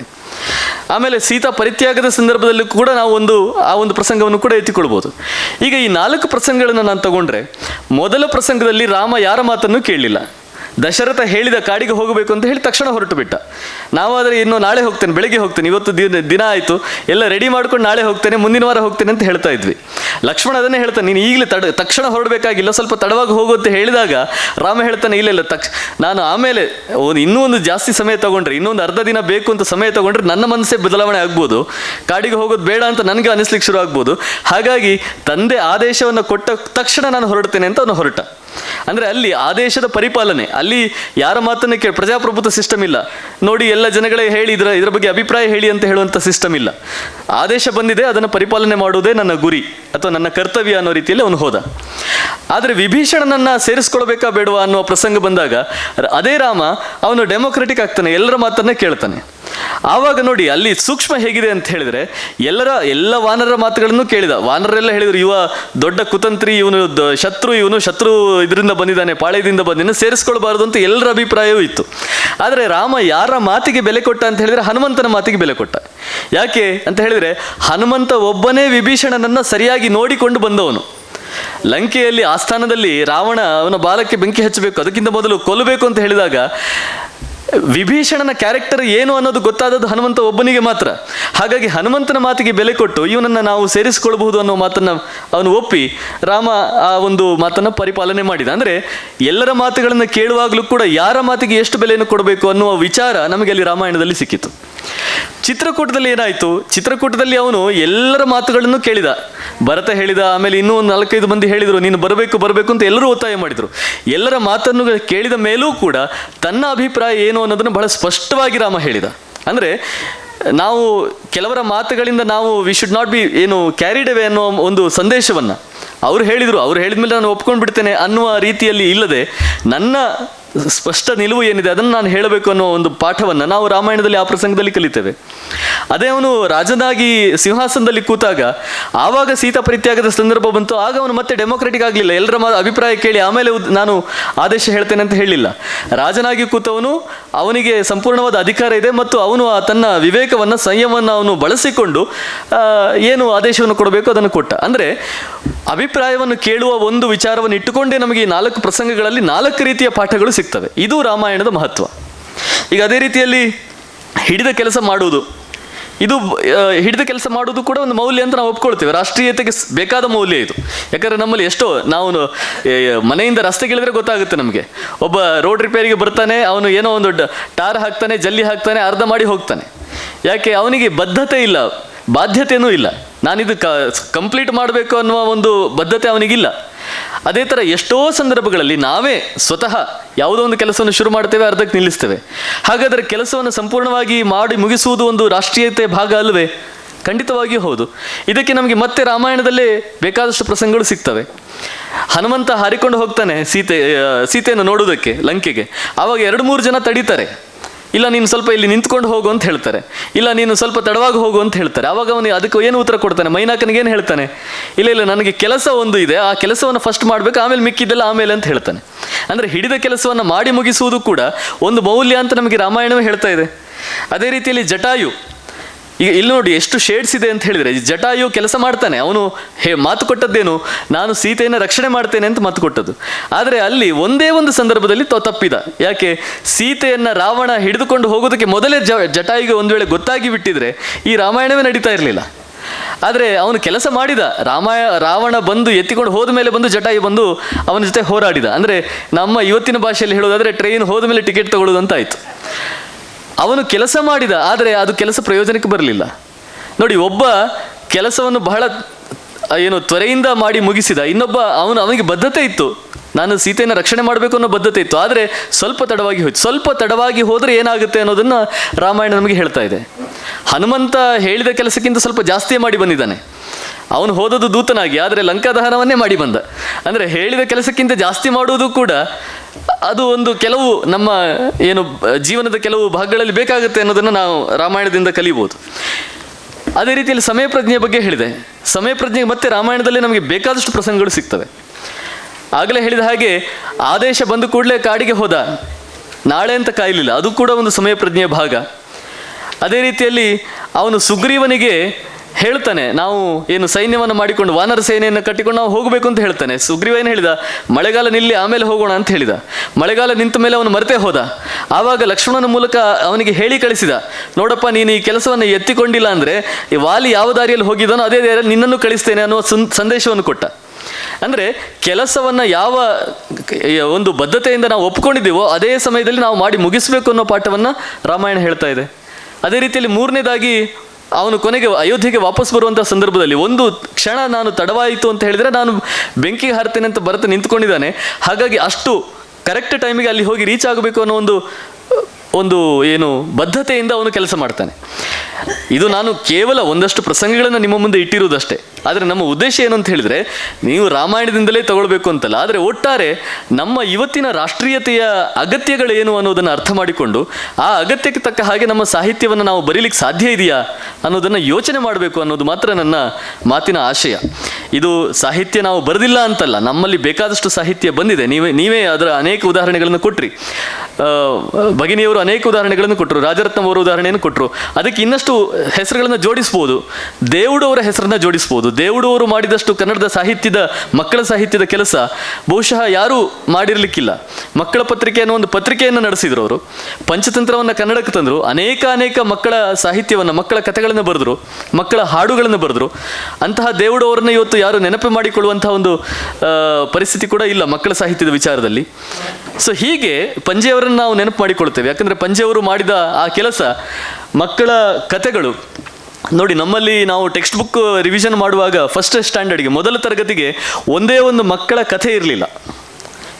ಆಮೇಲೆ ಸೀತಾ ಪರಿತ್ಯಾಗದ ಸಂದರ್ಭದಲ್ಲಿ ಕೂಡ ನಾವು ಒಂದು, ಆ ಒಂದು ಪ್ರಸಂಗವನ್ನು ಕೂಡ ಎತ್ತಿಕೊಳ್ಬೋದು. ಈಗ ಈ ನಾಲ್ಕು ಪ್ರಸಂಗಗಳನ್ನು ನಾನು ತಗೊಂಡ್ರೆ ಮೊದಲ ಪ್ರಸಂಗದಲ್ಲಿ ರಾಮ ಯಾರ ಮಾತನ್ನು ಕೇಳಲಿಲ್ಲ. ದಶರಥ ಹೇಳಿದ ಕಾಡಿಗೆ ಹೋಗಬೇಕು ಅಂತ ಹೇಳಿ ತಕ್ಷಣ ಹೊರಟು ಬಿಟ್ಟ. ನಾವಾದರೆ ಇನ್ನು ನಾಳೆ ಹೋಗ್ತೇನೆ, ಬೆಳಿಗ್ಗೆ ಹೋಗ್ತೇನೆ, ಇವತ್ತು ದಿನ ದಿನ ಆಯಿತು. ಎಲ್ಲ ರೆಡಿ ಮಾಡ್ಕೊಂಡು ನಾಳೆ ಹೋಗ್ತೇನೆ, ಮುಂದಿನ ವಾರ ಹೋಗ್ತೇನೆ ಅಂತ ಹೇಳ್ತಾ ಇದ್ವಿ. ಲಕ್ಷ್ಮಣ ಅದನ್ನೇ ಹೇಳ್ತಾನೆ, ನೀನು ಈಗಲೇ ತಡ, ತಕ್ಷಣ ಹೊರಡಬೇಕಾಗಿಲ್ಲ, ಸ್ವಲ್ಪ ತಡವಾಗಿ ಹೋಗು ಅಂತ ಹೇಳಿದಾಗ ರಾಮ ಹೇಳ್ತಾನೆ, ಇಲ್ಲ ಇಲ್ಲ, ತಕ್ಷ, ನಾನು ಆಮೇಲೆ ಒಂದು ಇನ್ನೂ ಒಂದು ಜಾಸ್ತಿ ಸಮಯ ತಗೊಂಡ್ರೆ, ಇನ್ನೊಂದು ಅರ್ಧ ದಿನ ಬೇಕು ಅಂತ ಸಮಯ ತಗೊಂಡ್ರೆ ನನ್ನ ಮನಸ್ಸೇ ಬದಲಾವಣೆ ಆಗ್ಬೋದು. ಕಾಡಿಗೆ ಹೋಗೋದು ಬೇಡ ಅಂತ ನನಗೆ ಅನಿಸ್ಲಿಕ್ಕೆ ಶುರು ಆಗ್ಬೋದು. ಹಾಗಾಗಿ ತಂದೆ ಆದೇಶವನ್ನು ಕೊಟ್ಟ ತಕ್ಷಣ ನಾನು ಹೊರಡ್ತೇನೆ ಅಂತ ಅವನು ಹೊರಟ. ಅಂದರೆ ಅಲ್ಲಿ ಆದೇಶದ ಪರಿಪಾಲನೆ, ಅಲ್ಲಿ ಯಾರ ಮಾತನ್ನು ಕೇಳಿ, ಪ್ರಜಾಪ್ರಭುತ್ವ ಸಿಸ್ಟಮ್ ಇಲ್ಲ. ನೋಡಿ, ಎಲ್ಲ ಜನಗಳೇ ಹೇಳಿ, ಇದರ ಇದರ ಬಗ್ಗೆ ಅಭಿಪ್ರಾಯ ಹೇಳಿ ಅಂತ ಹೇಳುವಂಥ ಸಿಸ್ಟಮ್ ಇಲ್ಲ. ಆದೇಶ ಬಂದಿದೆ, ಅದನ್ನು ಪರಿಪಾಲನೆ ಮಾಡುವುದೇ ನನ್ನ ಗುರಿ, ಅಥವಾ ನನ್ನ ಕರ್ತವ್ಯ ಅನ್ನೋ ರೀತಿಯಲ್ಲಿ ಅವನು ಹೋದ. ಆದರೆ ವಿಭೀಷಣನನ್ನು ಸೇರಿಸ್ಕೊಳ್ಬೇಕಾ ಬೇಡವಾ ಅನ್ನುವ ಪ್ರಸಂಗ ಬಂದಾಗ, ಅದೇ ರಾಮ ಅವನು ಡೆಮೊಕ್ರೆಟಿಕ್ ಆಗ್ತಾನೆ, ಎಲ್ಲರ ಮಾತನ್ನೇ ಕೇಳ್ತಾನೆ. ಆವಾಗ ನೋಡಿ, ಅಲ್ಲಿ ಸೂಕ್ಷ್ಮ ಹೇಗಿದೆ ಅಂತ ಹೇಳಿದ್ರೆ, ಎಲ್ಲರ, ಎಲ್ಲ ವಾನರರ ಮಾತುಗಳನ್ನು ಕೇಳಿದ. ವಾನರೆಲ್ಲ ಹೇಳಿದ್ರು, ಇವ ದೊಡ್ಡ ಕುತಂತ್ರಿ, ಇವನು ಶತ್ರು ಇವನು ಶತ್ರು ಇದರಿಂದ ಬಂದಿದ್ದಾನೆ, ಪಾಳ್ಯದಿಂದ ಬಂದಿನ ಸೇರಿಸ್ಕೊಳ್ಬಾರದು ಅಂತ ಎಲ್ಲರ ಅಭಿಪ್ರಾಯವೂ ಇತ್ತು. ಆದರೆ ರಾಮ ಯಾರ ಮಾತಿಗೆ ಬೆಲೆ ಕೊಟ್ಟ ಅಂತ ಹೇಳಿದ್ರೆ ಹನುಮಂತನ ಮಾತಿಗೆ ಬೆಲೆ ಕೊಟ್ಟ. ಯಾಕೆ ಅಂತ ಹೇಳಿದ್ರೆ, ಹನುಮಂತ ಒಬ್ಬನೇ ವಿಭೀಷಣನನ್ನ ಸರಿಯಾಗಿ ನೋಡಿಕೊಂಡು ಬಂದವನು. ಲಂಕೆಯಲ್ಲಿ ಆಸ್ಥಾನದಲ್ಲಿ ರಾವಣ ಅವನ ಬಾಲಕ್ಕೆ ಬೆಂಕಿ ಹಚ್ಚಬೇಕು, ಅದಕ್ಕಿಂತ ಮೊದಲು ಕೊಲ್ಲಬೇಕು ಅಂತ ಹೇಳಿದಾಗ ವಿಭೀಷಣನ ಕ್ಯಾರೆಕ್ಟರ್ ಏನು ಅನ್ನೋದು ಗೊತ್ತಾದದ್ದು ಹನುಮಂತ ಒಬ್ಬನಿಗೆ ಮಾತ್ರ. ಹಾಗಾಗಿ ಹನುಮಂತನ ಮಾತಿಗೆ ಬೆಲೆ ಕೊಟ್ಟು ಇವನನ್ನು ನಾವು ಸೇರಿಸಿಕೊಳ್ಳಬಹುದು ಅನ್ನೋ ಮಾತನ್ನು ಅವನು ಒಪ್ಪಿ ರಾಮ ಆ ಒಂದು ಮಾತನ್ನು ಪರಿಪಾಲನೆ ಮಾಡಿದ. ಅಂದರೆ ಎಲ್ಲರ ಮಾತುಗಳನ್ನು ಕೇಳುವಾಗಲೂ ಕೂಡ ಯಾರ ಮಾತಿಗೆ ಎಷ್ಟು ಬೆಲೆಯನ್ನು ಕೊಡಬೇಕು ಅನ್ನುವ ವಿಚಾರ ನಮಗೆ ಅಲ್ಲಿ ರಾಮಾಯಣದಲ್ಲಿ ಸಿಕ್ಕಿತು. ಚಿತ್ರಕೂಟದಲ್ಲಿ ಏನಾಯಿತು? ಚಿತ್ರಕೂಟದಲ್ಲಿ ಅವನು ಎಲ್ಲರ ಮಾತುಗಳನ್ನು ಕೇಳಿದ. ಭರತ ಹೇಳಿದ, ಆಮೇಲೆ ಇನ್ನೂ ಒಂದು ನಾಲ್ಕೈದು ಮಂದಿ ಹೇಳಿದರು, ನೀನು ಬರಬೇಕು ಬರಬೇಕು ಅಂತ ಎಲ್ಲರೂ ಒತ್ತಾಯ ಮಾಡಿದರು. ಎಲ್ಲರ ಮಾತನ್ನು ಕೇಳಿದ ಮೇಲೂ ಕೂಡ ತನ್ನ ಅಭಿಪ್ರಾಯ ಏನು ಅನ್ನೋದನ್ನು ಬಹಳ ಸ್ಪಷ್ಟವಾಗಿ ರಾಮ ಹೇಳಿದ. ಅಂದರೆ ನಾವು ಕೆಲವರ ಮಾತುಗಳಿಂದ ನಾವು ವಿ ಶುಡ್ ನಾಟ್ ಬಿ ಏನು ಕ್ಯಾರಿಡ್ ಅವೇ ಅನ್ನೋ ಒಂದು ಸಂದೇಶವನ್ನು. ಅವ್ರು ಹೇಳಿದರು, ಅವ್ರು ಹೇಳಿದ ಮೇಲೆ ನಾನು ಒಪ್ಕೊಂಡು ಬಿಡ್ತೇನೆ ಅನ್ನುವ ರೀತಿಯಲ್ಲಿ ಇಲ್ಲದೆ ನನ್ನ ಸ್ಪಷ್ಟ ನಿಲುವು ಏನಿದೆ ಅದನ್ನು ನಾನು ಹೇಳಬೇಕು ಅನ್ನೋ ಒಂದು ಪಾಠವನ್ನು ನಾವು ರಾಮಾಯಣದಲ್ಲಿ ಆ ಪ್ರಸಂಗದಲ್ಲಿ ಕಲಿತೇವೆ. ಅದೇ ಅವನು ರಾಜನಾಗಿ ಸಿಂಹಾಸನದಲ್ಲಿ ಕೂತಾಗ ಆವಾಗ ಸೀತಾ ಪರಿತ್ಯಾಗದ ಸಂದರ್ಭ ಬಂತು, ಆಗ ಅವನು ಮತ್ತೆ ಡೆಮೊಕ್ರೆಟಿಕ್ ಆಗಲಿಲ್ಲ. ಎಲ್ಲರ ಅಭಿಪ್ರಾಯ ಕೇಳಿ ಆಮೇಲೆ ನಾನು ಆದೇಶ ಹೇಳ್ತೇನೆ ಅಂತ ಹೇಳಿಲ್ಲ. ರಾಜನಾಗಿ ಕೂತವನು, ಅವನಿಗೆ ಸಂಪೂರ್ಣವಾದ ಅಧಿಕಾರ ಇದೆ ಮತ್ತು ಅವನು ತನ್ನ ವಿವೇಕವನ್ನು, ಸಂಯಮವನ್ನು ಅವನು ಬಳಸಿಕೊಂಡು ಏನು ಆದೇಶವನ್ನು ಕೊಡಬೇಕು ಅದನ್ನು ಕೊಟ್ಟ. ಅಂದರೆ ಅಭಿಪ್ರಾಯವನ್ನು ಕೇಳುವ ಒಂದು ವಿಚಾರವನ್ನು ಇಟ್ಟುಕೊಂಡೇ ನಮಗೆ ಈ ನಾಲ್ಕು ಪ್ರಸಂಗಗಳಲ್ಲಿ ನಾಲ್ಕು ರೀತಿಯ ಪಾಠಗಳು ಸಿಗ್ತವೆ. ಇದು ರಾಮಾಯಣದ ಮಹತ್ವ. ಈಗ ಅದೇ ರೀತಿಯಲ್ಲಿ ಹಿಡಿದ ಕೆಲಸ ಮಾಡುವುದು. ಇದು ಹಿಡಿದ ಕೆಲಸ ಮಾಡುವುದು ಕೂಡ ಒಂದು ಮೌಲ್ಯ ಅಂತ ನಾವು ಒಪ್ಕೊಳ್ತೇವೆ. ರಾಷ್ಟ್ರೀಯತೆಗೆ ಬೇಕಾದ ಮೌಲ್ಯ ಇದು. ಯಾಕಂದ್ರೆ ನಮ್ಮಲ್ಲಿ ಎಷ್ಟೋ, ನಾವು ಮನೆಯಿಂದ ರಸ್ತೆ ರಸ್ತೆಗಿಳಿದ್ರೆ ಗೊತ್ತಾಗುತ್ತೆ ನಮಗೆ. ಒಬ್ಬ ರೋಡ್ ರಿಪೇರಿಗೆ ಬರ್ತಾನೆ, ಅವನು ಏನೋ ಒಂದು ದೊಡ್ಡ ಟಾರ್ ಹಾಕ್ತಾನೆ, ಜಲ್ಲಿ ಹಾಕ್ತಾನೆ, ಅರ್ಧ ಮಾಡಿ ಹೋಗ್ತಾನೆ. ಯಾಕೆ, ಅವನಿಗೆ ಬದ್ಧತೆ ಇಲ್ಲ. ಬಾಧ್ಯತೆಯೂ ಇಲ್ಲ. ನಾನಿದು ಕ ಕಂಪ್ಲೀಟ್ ಮಾಡಬೇಕು ಅನ್ನುವ ಒಂದು ಬದ್ಧತೆ ಅವನಿಗಿಲ್ಲ. ಅದೇ ಥರ ಎಷ್ಟೋ ಸಂದರ್ಭಗಳಲ್ಲಿ ನಾವೇ ಸ್ವತಃ ಯಾವುದೋ ಒಂದು ಕೆಲಸವನ್ನು ಶುರು ಮಾಡ್ತೇವೆ, ಅರ್ಧಕ್ಕೆ ನಿಲ್ಲಿಸ್ತೇವೆ. ಹಾಗಾದರೆ ಕೆಲಸವನ್ನು ಸಂಪೂರ್ಣವಾಗಿ ಮಾಡಿ ಮುಗಿಸುವುದು ಒಂದು ರಾಷ್ಟ್ರೀಯತೆ ಭಾಗ ಅಲ್ಲವೇ ಖಂಡಿತವಾಗಿಯೂ ಹೌದು. ಇದಕ್ಕೆ ನಮಗೆ ಮತ್ತೆ ರಾಮಾಯಣದಲ್ಲೇ ಬೇಕಾದಷ್ಟು ಪ್ರಸಂಗಗಳು ಸಿಗ್ತವೆ. ಹನುಮಂತ ಹಾರಿಕೊಂಡು ಹೋಗ್ತಾನೆ ಸೀತೆ ಸೀತೆಯನ್ನು ನೋಡೋದಕ್ಕೆ ಲಂಕೆಗೆ. ಆವಾಗ ಎರಡು ಮೂರು ಜನ ತಡೀತಾರೆ. ಇಲ್ಲ ನೀನು ಸ್ವಲ್ಪ ಇಲ್ಲಿ ನಿಂತ್ಕೊಂಡು ಹೋಗು ಅಂತ ಹೇಳ್ತಾರೆ. ಇಲ್ಲ ನೀನು ಸ್ವಲ್ಪ ತಡವಾಗಿ ಹೋಗು ಅಂತ ಹೇಳ್ತಾರೆ. ಆವಾಗ ಅವನು ಅದಕ್ಕೆ ಏನು ಉತ್ತರ ಕೊಡ್ತಾನೆ? ಮೈನಾಕನಿಗೆ ಏನು ಹೇಳ್ತಾನೆ? ಇಲ್ಲ ಇಲ್ಲ, ನನಗೆ ಕೆಲಸ ಒಂದು ಇದೆ. ಆ ಕೆಲಸವನ್ನು ಫಸ್ಟ್ ಮಾಡಬೇಕು, ಆಮೇಲೆ ಮಿಕ್ಕಿದ್ದೆಲ್ಲ ಆಮೇಲೆ ಅಂತ ಹೇಳ್ತಾನೆ. ಅಂದರೆ ಹಿಡಿದ ಕೆಲಸವನ್ನು ಮಾಡಿ ಮುಗಿಸುವುದು ಕೂಡ ಒಂದು ಮೌಲ್ಯ ಅಂತ ನಮಗೆ ರಾಮಾಯಣವೇ ಹೇಳ್ತಾ ಇದೆ. ಅದೇ ರೀತಿಯಲ್ಲಿ ಜಟಾಯು. ಈಗ ಇಲ್ಲಿ ನೋಡಿ ಎಷ್ಟು ಶೇಡ್ಸ್ ಇದೆ ಅಂತ ಹೇಳಿದ್ರೆ ಜಟಾಯು ಕೆಲಸ ಮಾಡ್ತಾನೆ. ಅವನು, ಹೇ, ಮಾತು ಕೊಟ್ಟದ್ದೇನು? ನಾನು ಸೀತೆಯನ್ನು ರಕ್ಷಣೆ ಮಾಡ್ತೇನೆ ಅಂತ ಮಾತು ಕೊಟ್ಟದ್ದು. ಆದರೆ ಅಲ್ಲಿ ಒಂದೇ ಒಂದು ಸಂದರ್ಭದಲ್ಲಿ ತೊ, ತಪ್ಪಿದ. ಯಾಕೆ? ಸೀತೆಯನ್ನು ರಾವಣ ಹಿಡಿದುಕೊಂಡು ಹೋಗೋದಕ್ಕೆ ಮೊದಲೇ ಜ, ಜಟಾಯುಗೆ ಒಂದು ವೇಳೆ ಗೊತ್ತಾಗಿ ಬಿಟ್ಟಿದ್ರೆ ಈ ರಾಮಾಯಣವೇ ನಡೀತಾ ಇರಲಿಲ್ಲ. ಆದರೆ ಅವನು ಕೆಲಸ ಮಾಡಿದ. ರಾಮಾಯ, ರಾವಣ ಬಂದು ಎತ್ತಿಕೊಂಡು ಹೋದ ಮೇಲೆ ಬಂದು ಜಟಾಯು ಬಂದು ಅವನ ಜೊತೆ ಹೋರಾಡಿದ. ಅಂದರೆ ನಮ್ಮ ಇವತ್ತಿನ ಭಾಷೆಯಲ್ಲಿ ಹೇಳೋದಾದರೆ ಟ್ರೈನ್ ಹೋದ ಮೇಲೆ ಟಿಕೆಟ್ ತಗೊಳ್ಳೋದು ಅಂತ ಆಯಿತು. ಅವನು ಕೆಲಸ ಮಾಡಿದ, ಆದರೆ ಅದು ಕೆಲಸ ಪ್ರಯೋಜನಕ್ಕೆ ಬರಲಿಲ್ಲ. ನೋಡಿ, ಒಬ್ಬ ಕೆಲಸವನ್ನು ಬಹಳ, ಏನು, ತ್ವರೆಯಿಂದ ಮಾಡಿ ಮುಗಿಸಿದ, ಇನ್ನೊಬ್ಬ ಅವನು ಅವನಿಗೆ ಬದ್ಧತೆ ಇತ್ತು. ನಾನು ಸೀತೆಯನ್ನು ರಕ್ಷಣೆ ಮಾಡಬೇಕು ಅನ್ನೋ ಬದ್ಧತೆ ಇತ್ತು, ಆದರೆ ಸ್ವಲ್ಪ ತಡವಾಗಿ ಹೋಯ್ತು. ಸ್ವಲ್ಪ ತಡವಾಗಿ ಹೋದರೆ ಏನಾಗುತ್ತೆ ಅನ್ನೋದನ್ನು ರಾಮಾಯಣ ನಮಗೆ ಹೇಳ್ತಾ ಇದೆ. ಹನುಮಂತ ಹೇಳಿದ ಕೆಲಸಕ್ಕಿಂತ ಸ್ವಲ್ಪ ಜಾಸ್ತಿಯೇ ಮಾಡಿ ಬಂದಿದ್ದಾನೆ. ಅವನು ಹೋದದ್ದು ದೂತನಾಗಿ, ಆದರೆ ಲಂಕಾ ದಹನವನ್ನೇ ಮಾಡಿ ಬಂದ. ಅಂದರೆ ಹೇಳಿದ ಕೆಲಸಕ್ಕಿಂತ ಜಾಸ್ತಿ ಮಾಡುವುದು ಕೂಡ ಅದು ಒಂದು ಕೆಲವು ನಮ್ಮ ಏನು ಜೀವನದ ಕೆಲವು ಭಾಗಗಳಲ್ಲಿ ಬೇಕಾಗುತ್ತೆ ಅನ್ನೋದನ್ನು ನಾವು ರಾಮಾಯಣದಿಂದ ಕಲಿಬೋದು. ಅದೇ ರೀತಿಯಲ್ಲಿ ಸಮಯ ಪ್ರಜ್ಞೆಯ ಬಗ್ಗೆ ಹೇಳಿದೆ. ಸಮಯ ಪ್ರಜ್ಞೆ ಮತ್ತೆ ರಾಮಾಯಣದಲ್ಲಿ ನಮಗೆ ಬೇಕಾದಷ್ಟು ಪ್ರಸಂಗಗಳು ಸಿಗ್ತವೆ. ಆಗಲೇ ಹೇಳಿದ ಹಾಗೆ, ಆದೇಶ ಬಂದ ಕೂಡಲೇ ಕಾಡಿಗೆ ಹೋದ, ನಾಳೆ ಅಂತ ಕಾಯಲಿಲ್ಲ. ಅದು ಕೂಡ ಒಂದು ಸಮಯ ಪ್ರಜ್ಞೆಯ ಭಾಗ. ಅದೇ ರೀತಿಯಲ್ಲಿ ಅವನು ಸುಗ್ರೀವನಿಗೆ ಹೇಳ್ತಾನೆ, ನಾವು ಏನು ಸೈನ್ಯವನ್ನು ಮಾಡಿಕೊಂಡು ವಾನರ ಸೇನೆಯನ್ನು ಕಟ್ಟಿಕೊಂಡು ನಾವು ಹೋಗಬೇಕು ಅಂತ ಹೇಳ್ತಾನೆ. ಸುಗ್ರೀವ ಏನು ಹೇಳಿದ? ಮಳೆಗಾಲ ನಿಲ್ಲಿ ಆಮೇಲೆ ಹೋಗೋಣ ಅಂತ ಹೇಳಿದ. ಮಳೆಗಾಲ ನಿಂತ ಮೇಲೆ ಅವನು ಮರೆತೇ ಹೋದ. ಆವಾಗ ಲಕ್ಷ್ಮಣನ ಮೂಲಕ ಅವನಿಗೆ ಹೇಳಿ ಕಳಿಸಿದ. ನೋಡಪ್ಪ, ನೀನು ಈ ಕೆಲಸವನ್ನು ಎತ್ತಿಕೊಂಡಿಲ್ಲ ಅಂದರೆ ಈ ವಾಲಿ ಯಾವ ದಾರಿಯಲ್ಲಿ ಹೋಗಿದ್ದಾನೋ ಅದೇ ದಾರಿಯಲ್ಲಿ ನಿನ್ನನ್ನು ಕಳಿಸ್ತೇನೆ ಅನ್ನುವ ಸಂ- ಸಂದೇಶವನ್ನು ಕೊಟ್ಟ. ಅಂದರೆ ಕೆಲಸವನ್ನು ಯಾವ ಒಂದು ಬದ್ಧತೆಯಿಂದ ನಾವು ಒಪ್ಕೊಂಡಿದ್ದೀವೋ ಅದೇ ಸಮಯದಲ್ಲಿ ನಾವು ಮಾಡಿ ಮುಗಿಸಬೇಕು ಅನ್ನೋ ಪಾಠವನ್ನು ರಾಮಾಯಣ ಹೇಳ್ತಾ ಇದೆ. ಅದೇ ರೀತಿಯಲ್ಲಿ ಮೂರನೇದಾಗಿ ಅವನು ಕೊನೆಗೆ ಅಯೋಧ್ಯೆಗೆ ವಾಪಸ್ ಬರುವಂಥ ಸಂದರ್ಭದಲ್ಲಿ ಒಂದು ಕ್ಷಣ ನಾನು ತಡವಾಯಿತು ಅಂತ ಹೇಳಿದರೆ ನಾನು ಬೆಂಕಿ ಹಾರ್ತೇನೆ ಅಂತ ಭರತ ನಿಂತ್ಕೊಂಡಿದ್ದಾನೆ. ಹಾಗಾಗಿ ಅಷ್ಟು ಕರೆಕ್ಟ್ ಟೈಮಿಗೆ ಅಲ್ಲಿ ಹೋಗಿ ರೀಚ್ ಆಗಬೇಕು ಅನ್ನೋ ಒಂದು ಒಂದು ಏನು ಬದ್ಧತೆಯಿಂದ ಅವನು ಕೆಲಸ ಮಾಡ್ತಾನೆ. ಇದು ನಾನು ಕೇವಲ ಒಂದಷ್ಟು ಪ್ರಸಂಗಗಳನ್ನು ನಿಮ್ಮ ಮುಂದೆ ಇಟ್ಟಿರುವುದಷ್ಟೇ. ಆದರೆ ನಮ್ಮ ಉದ್ದೇಶ ಏನು ಅಂತ ಹೇಳಿದ್ರೆ ನೀವು ರಾಮಾಯಣದಿಂದಲೇ ತಗೊಳ್ಬೇಕು ಅಂತಲ್ಲ ಆದರೆ ಒಟ್ಟಾರೆ ನಮ್ಮ ಇವತ್ತಿನ ರಾಷ್ಟ್ರೀಯತೆಯ ಅಗತ್ಯಗಳೇನು ಅನ್ನೋದನ್ನು ಅರ್ಥ ಮಾಡಿಕೊಂಡು ಆ ಅಗತ್ಯಕ್ಕೆ ತಕ್ಕ ಹಾಗೆ ನಮ್ಮ ಸಾಹಿತ್ಯವನ್ನು ನಾವು ಬರೀಲಿಕ್ಕೆ ಸಾಧ್ಯ ಇದೆಯಾ ಅನ್ನೋದನ್ನು ಯೋಚನೆ ಮಾಡಬೇಕು ಅನ್ನೋದು ಮಾತ್ರ ನನ್ನ ಮಾತಿನ ಆಶಯ. ಇದು ಸಾಹಿತ್ಯ ನಾವು ಬರೆದಿಲ್ಲ ಅಂತಲ್ಲ ನಮ್ಮಲ್ಲಿ ಬೇಕಾದಷ್ಟು ಸಾಹಿತ್ಯ ಬಂದಿದೆ. ನೀವೇ ನೀವೇ ಅದರ ಅನೇಕ ಉದಾಹರಣೆಗಳನ್ನು ಕೊಟ್ರಿ. ಆ, ಭಗಿನಿಯವರು ಅನೇಕ ಉದಾಹರಣೆಗಳನ್ನು ಕೊಟ್ಟರು, ರಾಜರತ್ನ ಅವರ ಉದಾಹರಣೆಯನ್ನು ಕೊಟ್ಟರು. ಅದಕ್ಕೆ ಇನ್ನಷ್ಟು ಹೆಸರುಗಳನ್ನು ಜೋಡಿಸ್ಬೋದು. ದೇವುಡವರ ಹೆಸರನ್ನು ಜೋಡಿಸ್ಬೋದು. ದೇವುಡು ಮಾಡಿದಷ್ಟು ಕನ್ನಡದ ಸಾಹಿತ್ಯದ, ಮಕ್ಕಳ ಸಾಹಿತ್ಯದ ಕೆಲಸ. ಬಹುಶಃ ಯಾರೂ ಮಾಡಿರಲಿಕ್ಕಿಲ್ಲ. ಮಕ್ಕಳ ಪತ್ರಿಕೆ ಅನ್ನೋ ಒಂದು ಪತ್ರಿಕೆಯನ್ನು ನಡೆಸಿದ್ರು ಅವರು. ಪಂಚತಂತ್ರವನ್ನು ಕನ್ನಡಕ್ಕೆ ತಂದರು. ಅನೇಕ ಅನೇಕ ಮಕ್ಕಳ ಸಾಹಿತ್ಯವನ್ನು, ಮಕ್ಕಳ ಕಥೆಗಳನ್ನು ಬರೆದ್ರು. ಮಕ್ಕಳ ಹಾಡುಗಳನ್ನು ಬರೆದ್ರು. ಅಂತಹ ದೇವುಡು ಅವರನ್ನ ಇವತ್ತು ಯಾರು ನೆನಪು ಮಾಡಿಕೊಳ್ಳುವಂತಹ ಒಂದು ಪರಿಸ್ಥಿತಿ ಕೂಡ ಇಲ್ಲ ಮಕ್ಕಳ ಸಾಹಿತ್ಯದ ವಿಚಾರದಲ್ಲಿ. ಸೊ ಹೀಗೆ ಪಂಜೆಯವರನ್ನು ನಾವು ನೆನಪು ಮಾಡಿಕೊಳ್ತೇವೆ ಯಾಕಂದರೆ ಪಂಜೆಯವರು ಮಾಡಿದ ಆ ಕೆಲಸ ಮಕ್ಕಳ ಕಥೆಗಳು. ನೋಡಿ, ನಮ್ಮಲ್ಲಿ ನಾವು ಟೆಕ್ಸ್ಟ್ ಬುಕ್ ರಿವಿಷನ್ ಮಾಡುವಾಗ ಫಸ್ಟ್ ಸ್ಟ್ಯಾಂಡರ್ಡ್ಗೆ ಮೊದಲ ತರಗತಿಗೆ ಒಂದೇ ಒಂದು ಮಕ್ಕಳ ಕಥೆ ಇರಲಿಲ್ಲ.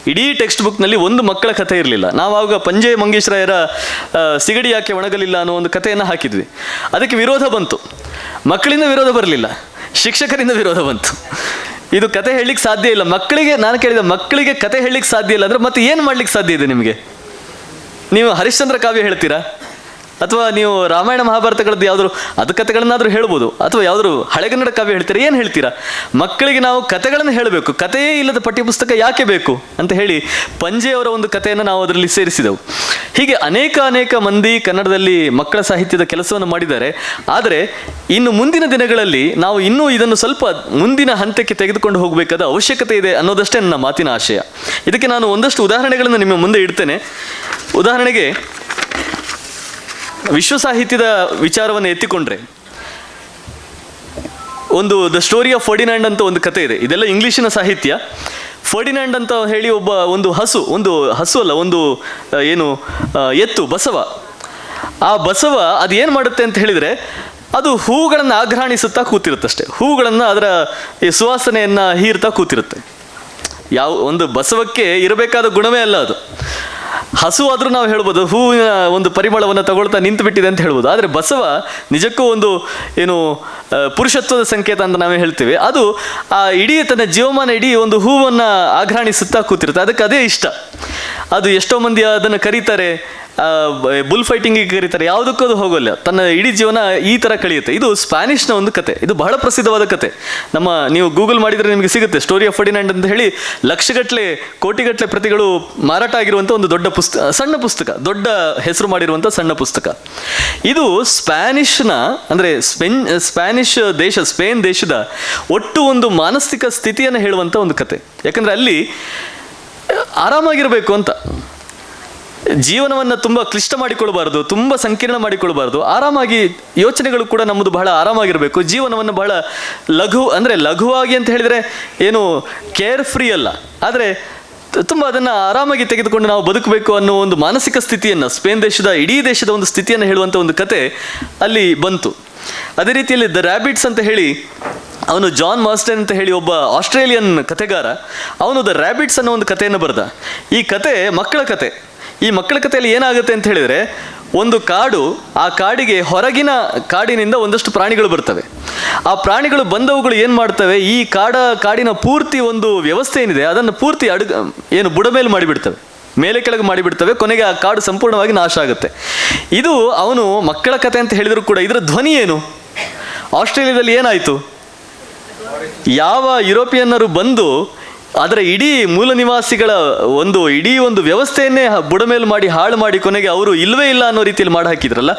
ಇಡೀ ಟೆಕ್ಸ್ಟ್ ಬುಕ್ನಲ್ಲಿ ಒಂದು ಮಕ್ಕಳ ಕಥೆ ಇರಲಿಲ್ಲ. ನಾವು ಆವಾಗ ಪಂಜೆ ಮಂಗೇಶ್ರಾಯರ ಸಿಗಡಿ ಯಾಕೆ ಒಣಗಲಿಲ್ಲ ಅನ್ನೋ ಒಂದು ಕಥೆಯನ್ನು ಹಾಕಿದ್ವಿ. ಅದಕ್ಕೆ ವಿರೋಧ ಬಂತು. ಮಕ್ಕಳಿಂದ ವಿರೋಧ ಬರಲಿಲ್ಲ. ಶಿಕ್ಷಕರಿಂದ ವಿರೋಧ ಬಂತು. ಇದು ಕತೆ ಹೇಳಲಿಕ್ಕೆ ಸಾಧ್ಯ ಇಲ್ಲ. ಮಕ್ಕಳಿಗೆ, ನಾನು ಕೇಳಿದ ಮಕ್ಕಳಿಗೆ ಕತೆ ಹೇಳಲಿಕ್ಕೆ ಸಾಧ್ಯ ಇಲ್ಲ ಅಂದರೆ ಮತ್ತೆ ಏನು ಮಾಡ್ಲಿಕ್ಕೆ ಸಾಧ್ಯ ಇದೆ ನಿಮಗೆ? ನೀವು ಹರಿಶ್ಚಂದ್ರ ಕಾವ್ಯ ಹೇಳ್ತೀರಾ? ಅಥವಾ ನೀವು ರಾಮಾಯಣ ಮಹಾಭಾರತಗಳದ್ದು ಯಾವ್ದಾದ್ರು ಅದು ಕಥೆಗಳನ್ನಾದ್ರೂ ಹೇಳ್ಬೋದು, ಅಥವಾ ಯಾವ್ದಾದ್ರು ಹಳೆಗನ್ನಡ ಕಾವ್ಯ ಹೇಳ್ತೀರಾ, ಏನು ಹೇಳ್ತೀರಾ? ಮಕ್ಕಳಿಗೆ ನಾವು ಕಥೆಗಳನ್ನು ಹೇಳಬೇಕು, ಕಥೆಯೇ ಇಲ್ಲದ ಪಠ್ಯಪುಸ್ತಕ ಯಾಕೆ ಬೇಕು ಅಂತ ಹೇಳಿ ಪಂಜೆಯವರ ಒಂದು ಕಥೆಯನ್ನು ನಾವು ಅದರಲ್ಲಿ ಸೇರಿಸಿದೆವು. ಹೀಗೆ ಅನೇಕ ಅನೇಕ ಮಂದಿ ಕನ್ನಡದಲ್ಲಿ ಮಕ್ಕಳ ಸಾಹಿತ್ಯದ ಕೆಲಸವನ್ನು ಮಾಡಿದ್ದಾರೆ, ಆದರೆ ಇನ್ನು ಮುಂದಿನ ದಿನಗಳಲ್ಲಿ ನಾವು ಇನ್ನೂ ಇದನ್ನು ಸ್ವಲ್ಪ ಮುಂದಿನ ಹಂತಕ್ಕೆ ತೆಗೆದುಕೊಂಡು ಹೋಗಬೇಕಾದ ಅವಶ್ಯಕತೆ ಇದೆ ಅನ್ನೋದಷ್ಟೇ ನನ್ನ ಮಾತಿನ ಆಶಯ. ಇದಕ್ಕೆ ನಾನು ಒಂದಷ್ಟು ಉದಾಹರಣೆಗಳನ್ನು ನಿಮ್ಮ ಮುಂದೆ ಇಡ್ತೇನೆ. ಉದಾಹರಣೆಗೆ ವಿಶ್ವ ಸಾಹಿತ್ಯದ ವಿಚಾರವನ್ನು ಎತ್ತಿಕೊಂಡ್ರೆ, ಒಂದು ದ ಸ್ಟೋರಿ ಆಫ್ ಫೋರ್ಡಿನ್ಯಾಂಡ್ ಅಂತ ಒಂದು ಕತೆ ಇದೆ. ಇದೆಲ್ಲ ಇಂಗ್ಲೀಷಿನ ಸಾಹಿತ್ಯ. ಫೋರ್ಡಿನ್ಯಾಂಡ್ ಅಂತ ಹೇಳಿ ಒಬ್ಬ ಒಂದು ಹಸು ಒಂದು ಹಸು ಅಲ್ಲ, ಒಂದು ಏನು ಎತ್ತು, ಬಸವ. ಆ ಬಸವ ಅದು ಏನು ಮಾಡುತ್ತೆ ಅಂತ ಹೇಳಿದರೆ, ಅದು ಹೂಗಳನ್ನು ಆಘ್ರಾಣಿಸುತ್ತಾ ಕೂತಿರುತ್ತಷ್ಟೆ. ಹೂಗಳನ್ನು ಅದರ ಈ ಸುವಾಸನೆಯನ್ನು ಹೀರ್ತಾ ಕೂತಿರುತ್ತೆ. ಯಾವ ಒಂದು ಬಸವಕ್ಕೆ ಇರಬೇಕಾದ ಗುಣವೇ ಅಲ್ಲ ಅದು. ಹಸು ನಾವು ಹೇಳ್ಬೋದು, ಹೂವಿನ ಒಂದು ಪರಿಮಳವನ್ನು ತಗೊಳ್ತಾ ನಿಂತು ಬಿಟ್ಟಿದೆ ಅಂತ ಹೇಳ್ಬೋದು. ಆದರೆ ಬಸವ ನಿಜಕ್ಕೂ ಒಂದು, ಏನು ಪುರುಷತ್ವದ ಸಂಕೇತ ಅಂತ ನಾವೇ ಹೇಳ್ತೀವಿ. ಅದು, ಆ, ಇಡೀ ತನ್ನ ಜೀವಮಾನ ಇಡೀ ಒಂದು ಹೂವನ್ನು ಆಘ್ರಾಣಿಸುತ್ತಾ ಕೂತಿರುತ್ತೆ. ಅದಕ್ಕೆ ಅದೇ ಇಷ್ಟ. ಅದು ಎಷ್ಟೋ ಮಂದಿ ಅದನ್ನು ಕರೀತಾರೆ. ಬುಲ್ ಫೈಟಿಂಗಿಗೆ ಕರೀತಾರೆ, ಯಾವುದಕ್ಕೂ ಅದು ಹೋಗೋಲ್ಲ. ತನ್ನ ಇಡೀ ಜೀವನ ಈ ಥರ ಕಳೆಯುತ್ತೆ. ಇದು ಸ್ಪ್ಯಾನಿಷ್ನ ಒಂದು ಕತೆ. ಇದು ಬಹಳ ಪ್ರಸಿದ್ಧವಾದ ಕತೆ. ನಮ್ಮ, ನೀವು ಗೂಗಲ್ ಮಾಡಿದರೆ ನಿಮಗೆ ಸಿಗುತ್ತೆ ಸ್ಟೋರಿ ಆಫ್ ಫರ್ಡಿನಾಂಡ್ ಅಂತ ಹೇಳಿ ಲಕ್ಷಗಟ್ಟಲೆ, ಕೋಟಿಗಟ್ಟಲೆ ಪ್ರತಿಗಳು ಮಾರಾಟ ಆಗಿರುವಂಥ ಒಂದು ದೊಡ್ಡ ಪುಸ್ತಕ ಸಣ್ಣ ಪುಸ್ತಕ, ದೊಡ್ಡ ಹೆಸರು ಮಾಡಿರುವಂಥ ಸಣ್ಣ ಪುಸ್ತಕ. ಇದು ಸ್ಪ್ಯಾನಿಷ್ನ, ಅಂದರೆ ಸ್ಪೆನ್, ಸ್ಪ್ಯಾನಿಷ್ ದೇಶ, ಸ್ಪೇನ್ ದೇಶದ ಒಟ್ಟು ಒಂದು ಮಾನಸಿಕ ಸ್ಥಿತಿಯನ್ನು ಹೇಳುವಂಥ ಒಂದು ಕತೆ. ಯಾಕಂದರೆ ಅಲ್ಲಿ ಆರಾಮಾಗಿರಬೇಕು ಅಂತ. ಜೀವನವನ್ನು ತುಂಬ ಕ್ಲಿಷ್ಟ ಮಾಡಿಕೊಳ್ಬಾರ್ದು ತುಂಬ ಸಂಕೀರ್ಣ ಮಾಡಿಕೊಳ್ಬಾರ್ದು ಆರಾಮಾಗಿ ಯೋಚನೆಗಳು ಕೂಡ ನಮ್ಮದು ಬಹಳ ಆರಾಮಾಗಿರಬೇಕು. ಜೀವನವನ್ನು ಬಹಳ ಲಘು, ಅಂದರೆ ಲಘುವಾಗಿ ಅಂತ ಹೇಳಿದರೆ ಏನು ಕೇರ್ ಫ್ರೀ ಅಲ್ಲ. ಆದರೆ ತುಂಬ ಅದನ್ನು ಆರಾಮಾಗಿ ತೆಗೆದುಕೊಂಡು ನಾವು ಬದುಕಬೇಕು ಅನ್ನೋ ಒಂದು ಮಾನಸಿಕ ಸ್ಥಿತಿಯನ್ನು, ಸ್ಪೇನ್ ದೇಶದ, ಇಡೀ ದೇಶದ ಒಂದು ಸ್ಥಿತಿಯನ್ನು ಹೇಳುವಂಥ ಒಂದು ಕತೆ ಅಲ್ಲಿ ಬಂತು. ಅದೇ ರೀತಿಯಲ್ಲಿ ದ ರ್ಯಾಬಿಟ್ಸ್ ಅಂತ ಹೇಳಿ, ಅವನು ಜಾನ್ ಮಾಸ್ಟನ್ ಅಂತ ಹೇಳಿ ಒಬ್ಬ ಆಸ್ಟ್ರೇಲಿಯನ್ ಕಥೆಗಾರ. ಅವನು ದ ರ್ಯಾಬಿಟ್ಸ್ ಅನ್ನೋ ಒಂದು ಕಥೆಯನ್ನು ಬರೆದ. ಈ ಕತೆ ಮಕ್ಕಳ ಕತೆ. ಈ ಮಕ್ಕಳ ಕಥೆಯಲ್ಲಿ ಏನಾಗುತ್ತೆ ಅಂತ ಹೇಳಿದರೆ, ಒಂದು ಕಾಡು ಆ ಕಾಡಿಗೆ ಹೊರಗಿನ ಕಾಡಿನಿಂದ ಒಂದಷ್ಟು ಪ್ರಾಣಿಗಳು ಬರ್ತವೆ. ಆ ಪ್ರಾಣಿಗಳು ಬಂದವುಗಳು ಏನು ಮಾಡ್ತವೆ? ಈ ಕಾಡ, ಕಾಡಿನ ಪೂರ್ತಿ ಒಂದು ವ್ಯವಸ್ಥೆ ಏನಿದೆ, ಅದನ್ನು ಪೂರ್ತಿ ಅಡುಗ, ಏನು ಬುಡಮೇಲು ಮಾಡಿಬಿಡ್ತವೆ. ಮೇಲೆ ಕೆಳಗೆ ಮಾಡಿಬಿಡ್ತವೆ, ಕೊನೆಗೆ ಆ ಕಾಡು ಸಂಪೂರ್ಣವಾಗಿ ನಾಶ ಆಗುತ್ತೆ. ಇದು ಅವನು ಮಕ್ಕಳ ಕತೆ ಅಂತ ಹೇಳಿದರೂ ಕೂಡ ಇದರ ಧ್ವನಿ ಏನು? ಆಸ್ಟ್ರೇಲಿಯಾದಲ್ಲಿ ಏನಾಯಿತು? ಯಾವ ಯುರೋಪಿಯನ್ನರು ಬಂದು ಅದರ ಇಡೀ ಮೂಲ ನಿವಾಸಿಗಳ ಒಂದು, ಇಡೀ ಒಂದು ವ್ಯವಸ್ಥೆಯನ್ನೇ ಬುಡಮೇಲು ಮಾಡಿ, ಹಾಳು ಮಾಡಿ ಕೊನೆಗೆ ಅವರು ಇಲ್ಲವೇ ಇಲ್ಲ ಅನ್ನೋ ರೀತಿಯಲ್ಲಿ ಮಾಡಿ ಹಾಕಿದ್ರಲ್ಲ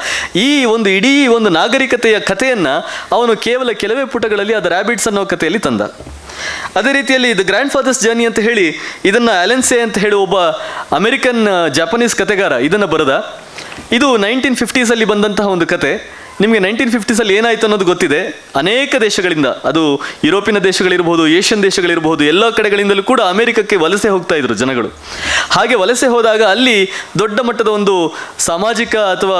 ಈ ಒಂದು ಇಡೀ ಒಂದು ನಾಗರಿಕತೆಯ ಕಥೆಯನ್ನು ಅವನು ಕೇವಲ ಕೆಲವೇ ಪುಟಗಳಲ್ಲಿ ಅದು ರ್ಯಾಬಿಟ್ಸ್ ಅನ್ನೋ ಕಥೆಯಲ್ಲಿ ತಂದ. ಅದೇ ರೀತಿಯಲ್ಲಿ ಇದು ಗ್ರ್ಯಾಂಡ್ ಫಾದರ್ಸ್ ಜರ್ನಿ ಅಂತ ಹೇಳಿ, ಇದನ್ನು ಅಲೆನ್ಸೆ ಅಂತ ಹೇಳಿ ಒಬ್ಬ ಅಮೆರಿಕನ್ ಜಪನೀಸ್ ಕತೆಗಾರ ಇದನ್ನು ಬರೆದ. ಇದು ನೈನ್ಟೀನ್ ಫಿಫ್ಟೀಸಲ್ಲಿ ಬಂದಂತಹ ಒಂದು ಕತೆ ನಿಮಗೆ ನೈನ್ಟೀನ್ ಫಿಫ್ಟೀಸಲ್ಲಿ ಏನಾಯಿತು ಅನ್ನೋದು ಗೊತ್ತಿದೆ. ಅನೇಕ ದೇಶಗಳಿಂದ, ಅದು ಯುರೋಪಿನ ದೇಶಗಳಿರ್ಬೋದು, ಏಷ್ಯನ್ ದೇಶಗಳಿರ್ಬೋದು, ಎಲ್ಲ ಕಡೆಗಳಿಂದಲೂ ಕೂಡ ಅಮೆರಿಕಕ್ಕೆ ವಲಸೆ ಹೋಗ್ತಾ ಇದ್ರು ಜನಗಳು. ಹಾಗೆ ವಲಸೆ ಹೋದಾಗ ಅಲ್ಲಿ ದೊಡ್ಡ ಮಟ್ಟದ ಒಂದು ಸಾಮಾಜಿಕ ಅಥವಾ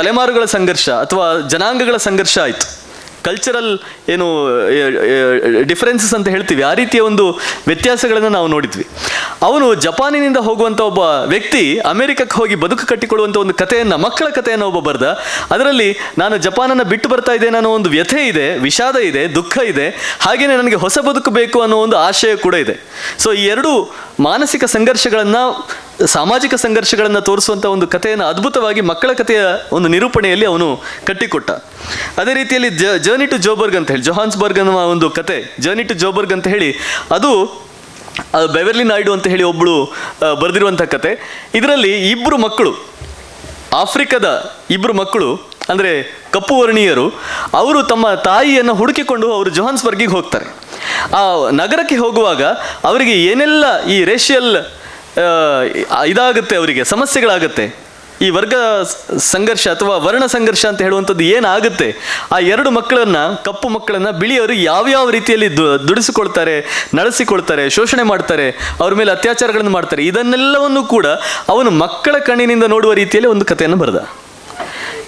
ತಲೆಮಾರುಗಳ ಸಂಘರ್ಷ ಅಥವಾ ಜನಾಂಗಗಳ ಸಂಘರ್ಷ ಆಯಿತು. ಕಲ್ಚರಲ್ ಏನು ಡಿಫರೆನ್ಸಸ್ ಅಂತ ಹೇಳ್ತೀವಿ. ಆ ರೀತಿಯ ಒಂದು ವ್ಯತ್ಯಾಸಗಳನ್ನು ನಾವು ನೋಡಿದ್ವಿ. ಅವನು ಜಪಾನಿನಿಂದ ಹೋಗುವಂಥ ಒಬ್ಬ ವ್ಯಕ್ತಿ ಅಮೆರಿಕಕ್ಕೆ ಹೋಗಿ ಬದುಕು ಕಟ್ಟಿಕೊಳ್ಳುವಂಥ ಒಂದು ಕಥೆಯನ್ನು, ಮಕ್ಕಳ ಕಥೆಯನ್ನು ಒಬ್ಬ ಬರೆದ. ಅದರಲ್ಲಿ ನಾನು ಜಪಾನನ್ನು ಬಿಟ್ಟು ಬರ್ತಾ ಇದ್ದೇನೆ ಅನ್ನೋ ಒಂದು ವ್ಯಥೆ ಇದೆ, ವಿಷಾದ ಇದೆ, ದುಃಖ ಇದೆ. ಹಾಗೆಯೇ ನನಗೆ ಹೊಸ ಬದುಕು ಬೇಕು ಅನ್ನೋ ಒಂದು ಆಶಯ ಕೂಡ ಇದೆ. ಸೊ ಈ ಎರಡು ಮಾನಸಿಕ ಸಂಘರ್ಷಗಳನ್ನು ಸಾಮಾಜಿಕ ಸಂಘರ್ಷಗಳನ್ನು ತೋರಿಸುವಂಥ ಒಂದು ಕಥೆಯನ್ನು ಅದ್ಭುತವಾಗಿ ಮಕ್ಕಳ ಕಥೆಯ ಒಂದು ನಿರೂಪಣೆಯಲ್ಲಿ ಅವನು ಕಟ್ಟಿಕೊಟ್ಟ. ಅದೇ ರೀತಿಯಲ್ಲಿ ಜರ್ನಿ ಟು ಜೋಬರ್ಗ್ ಅಂತ ಹೇಳಿ, ಜೊಹಾನ್ಸ್ಬರ್ಗ್ ಅನ್ನುವ ಒಂದು ಕತೆ, ಜರ್ನಿ ಟು ಜೋಬರ್ಗ್ ಅಂತ ಹೇಳಿ, ಅದು ಬೆವೆರ್ಲಿ ನಾಯ್ಡು ಅಂತ ಹೇಳಿ ಒಬ್ಬಳು ಬರೆದಿರುವಂಥ ಕತೆ. ಇದರಲ್ಲಿ ಇಬ್ಬರು ಮಕ್ಕಳು, ಆಫ್ರಿಕಾದ ಇಬ್ಬರು ಮಕ್ಕಳು, ಅಂದರೆ ಕಪ್ಪು ವರ್ಣೀಯರು, ಅವರು ತಮ್ಮ ತಾಯಿಯನ್ನು ಹುಡುಕಿಕೊಂಡು ಅವರು ಜೊಹಾನ್ಸ್ಬರ್ಗಿಗೆ ಹೋಗ್ತಾರೆ. ಆ ನಗರಕ್ಕೆ ಹೋಗುವಾಗ ಅವರಿಗೆ ಏನೆಲ್ಲ ಈ ರೇಷಿಯಲ್ ಇದಾಗುತ್ತೆ ಅವರಿಗೆ, ಸಮಸ್ಯೆಗಳಾಗುತ್ತೆ. ಈ ವರ್ಗ ಸಂಘರ್ಷ ಅಥವಾ ವರ್ಣ ಸಂಘರ್ಷ ಅಂತ ಹೇಳುವಂಥದ್ದು ಏನಾಗುತ್ತೆ? ಆ ಎರಡು ಮಕ್ಕಳನ್ನ, ಕಪ್ಪು ಮಕ್ಕಳನ್ನ ಬಿಳಿಯವರು ಯಾವ್ಯಾವ ರೀತಿಯಲ್ಲಿ ದುಡಿಸಿಕೊಳ್ತಾರೆ, ನಡೆಸಿಕೊಳ್ತಾರೆ, ಶೋಷಣೆ ಮಾಡ್ತಾರೆ, ಅವ್ರ ಮೇಲೆ ಅತ್ಯಾಚಾರಗಳನ್ನು ಮಾಡ್ತಾರೆ, ಇದನ್ನೆಲ್ಲವನ್ನು ಕೂಡ ಅವನು ಮಕ್ಕಳ ಕಣ್ಣಿನಿಂದ ನೋಡುವ ರೀತಿಯಲ್ಲಿ ಒಂದು ಕಥೆಯನ್ನು ಬರೆದ.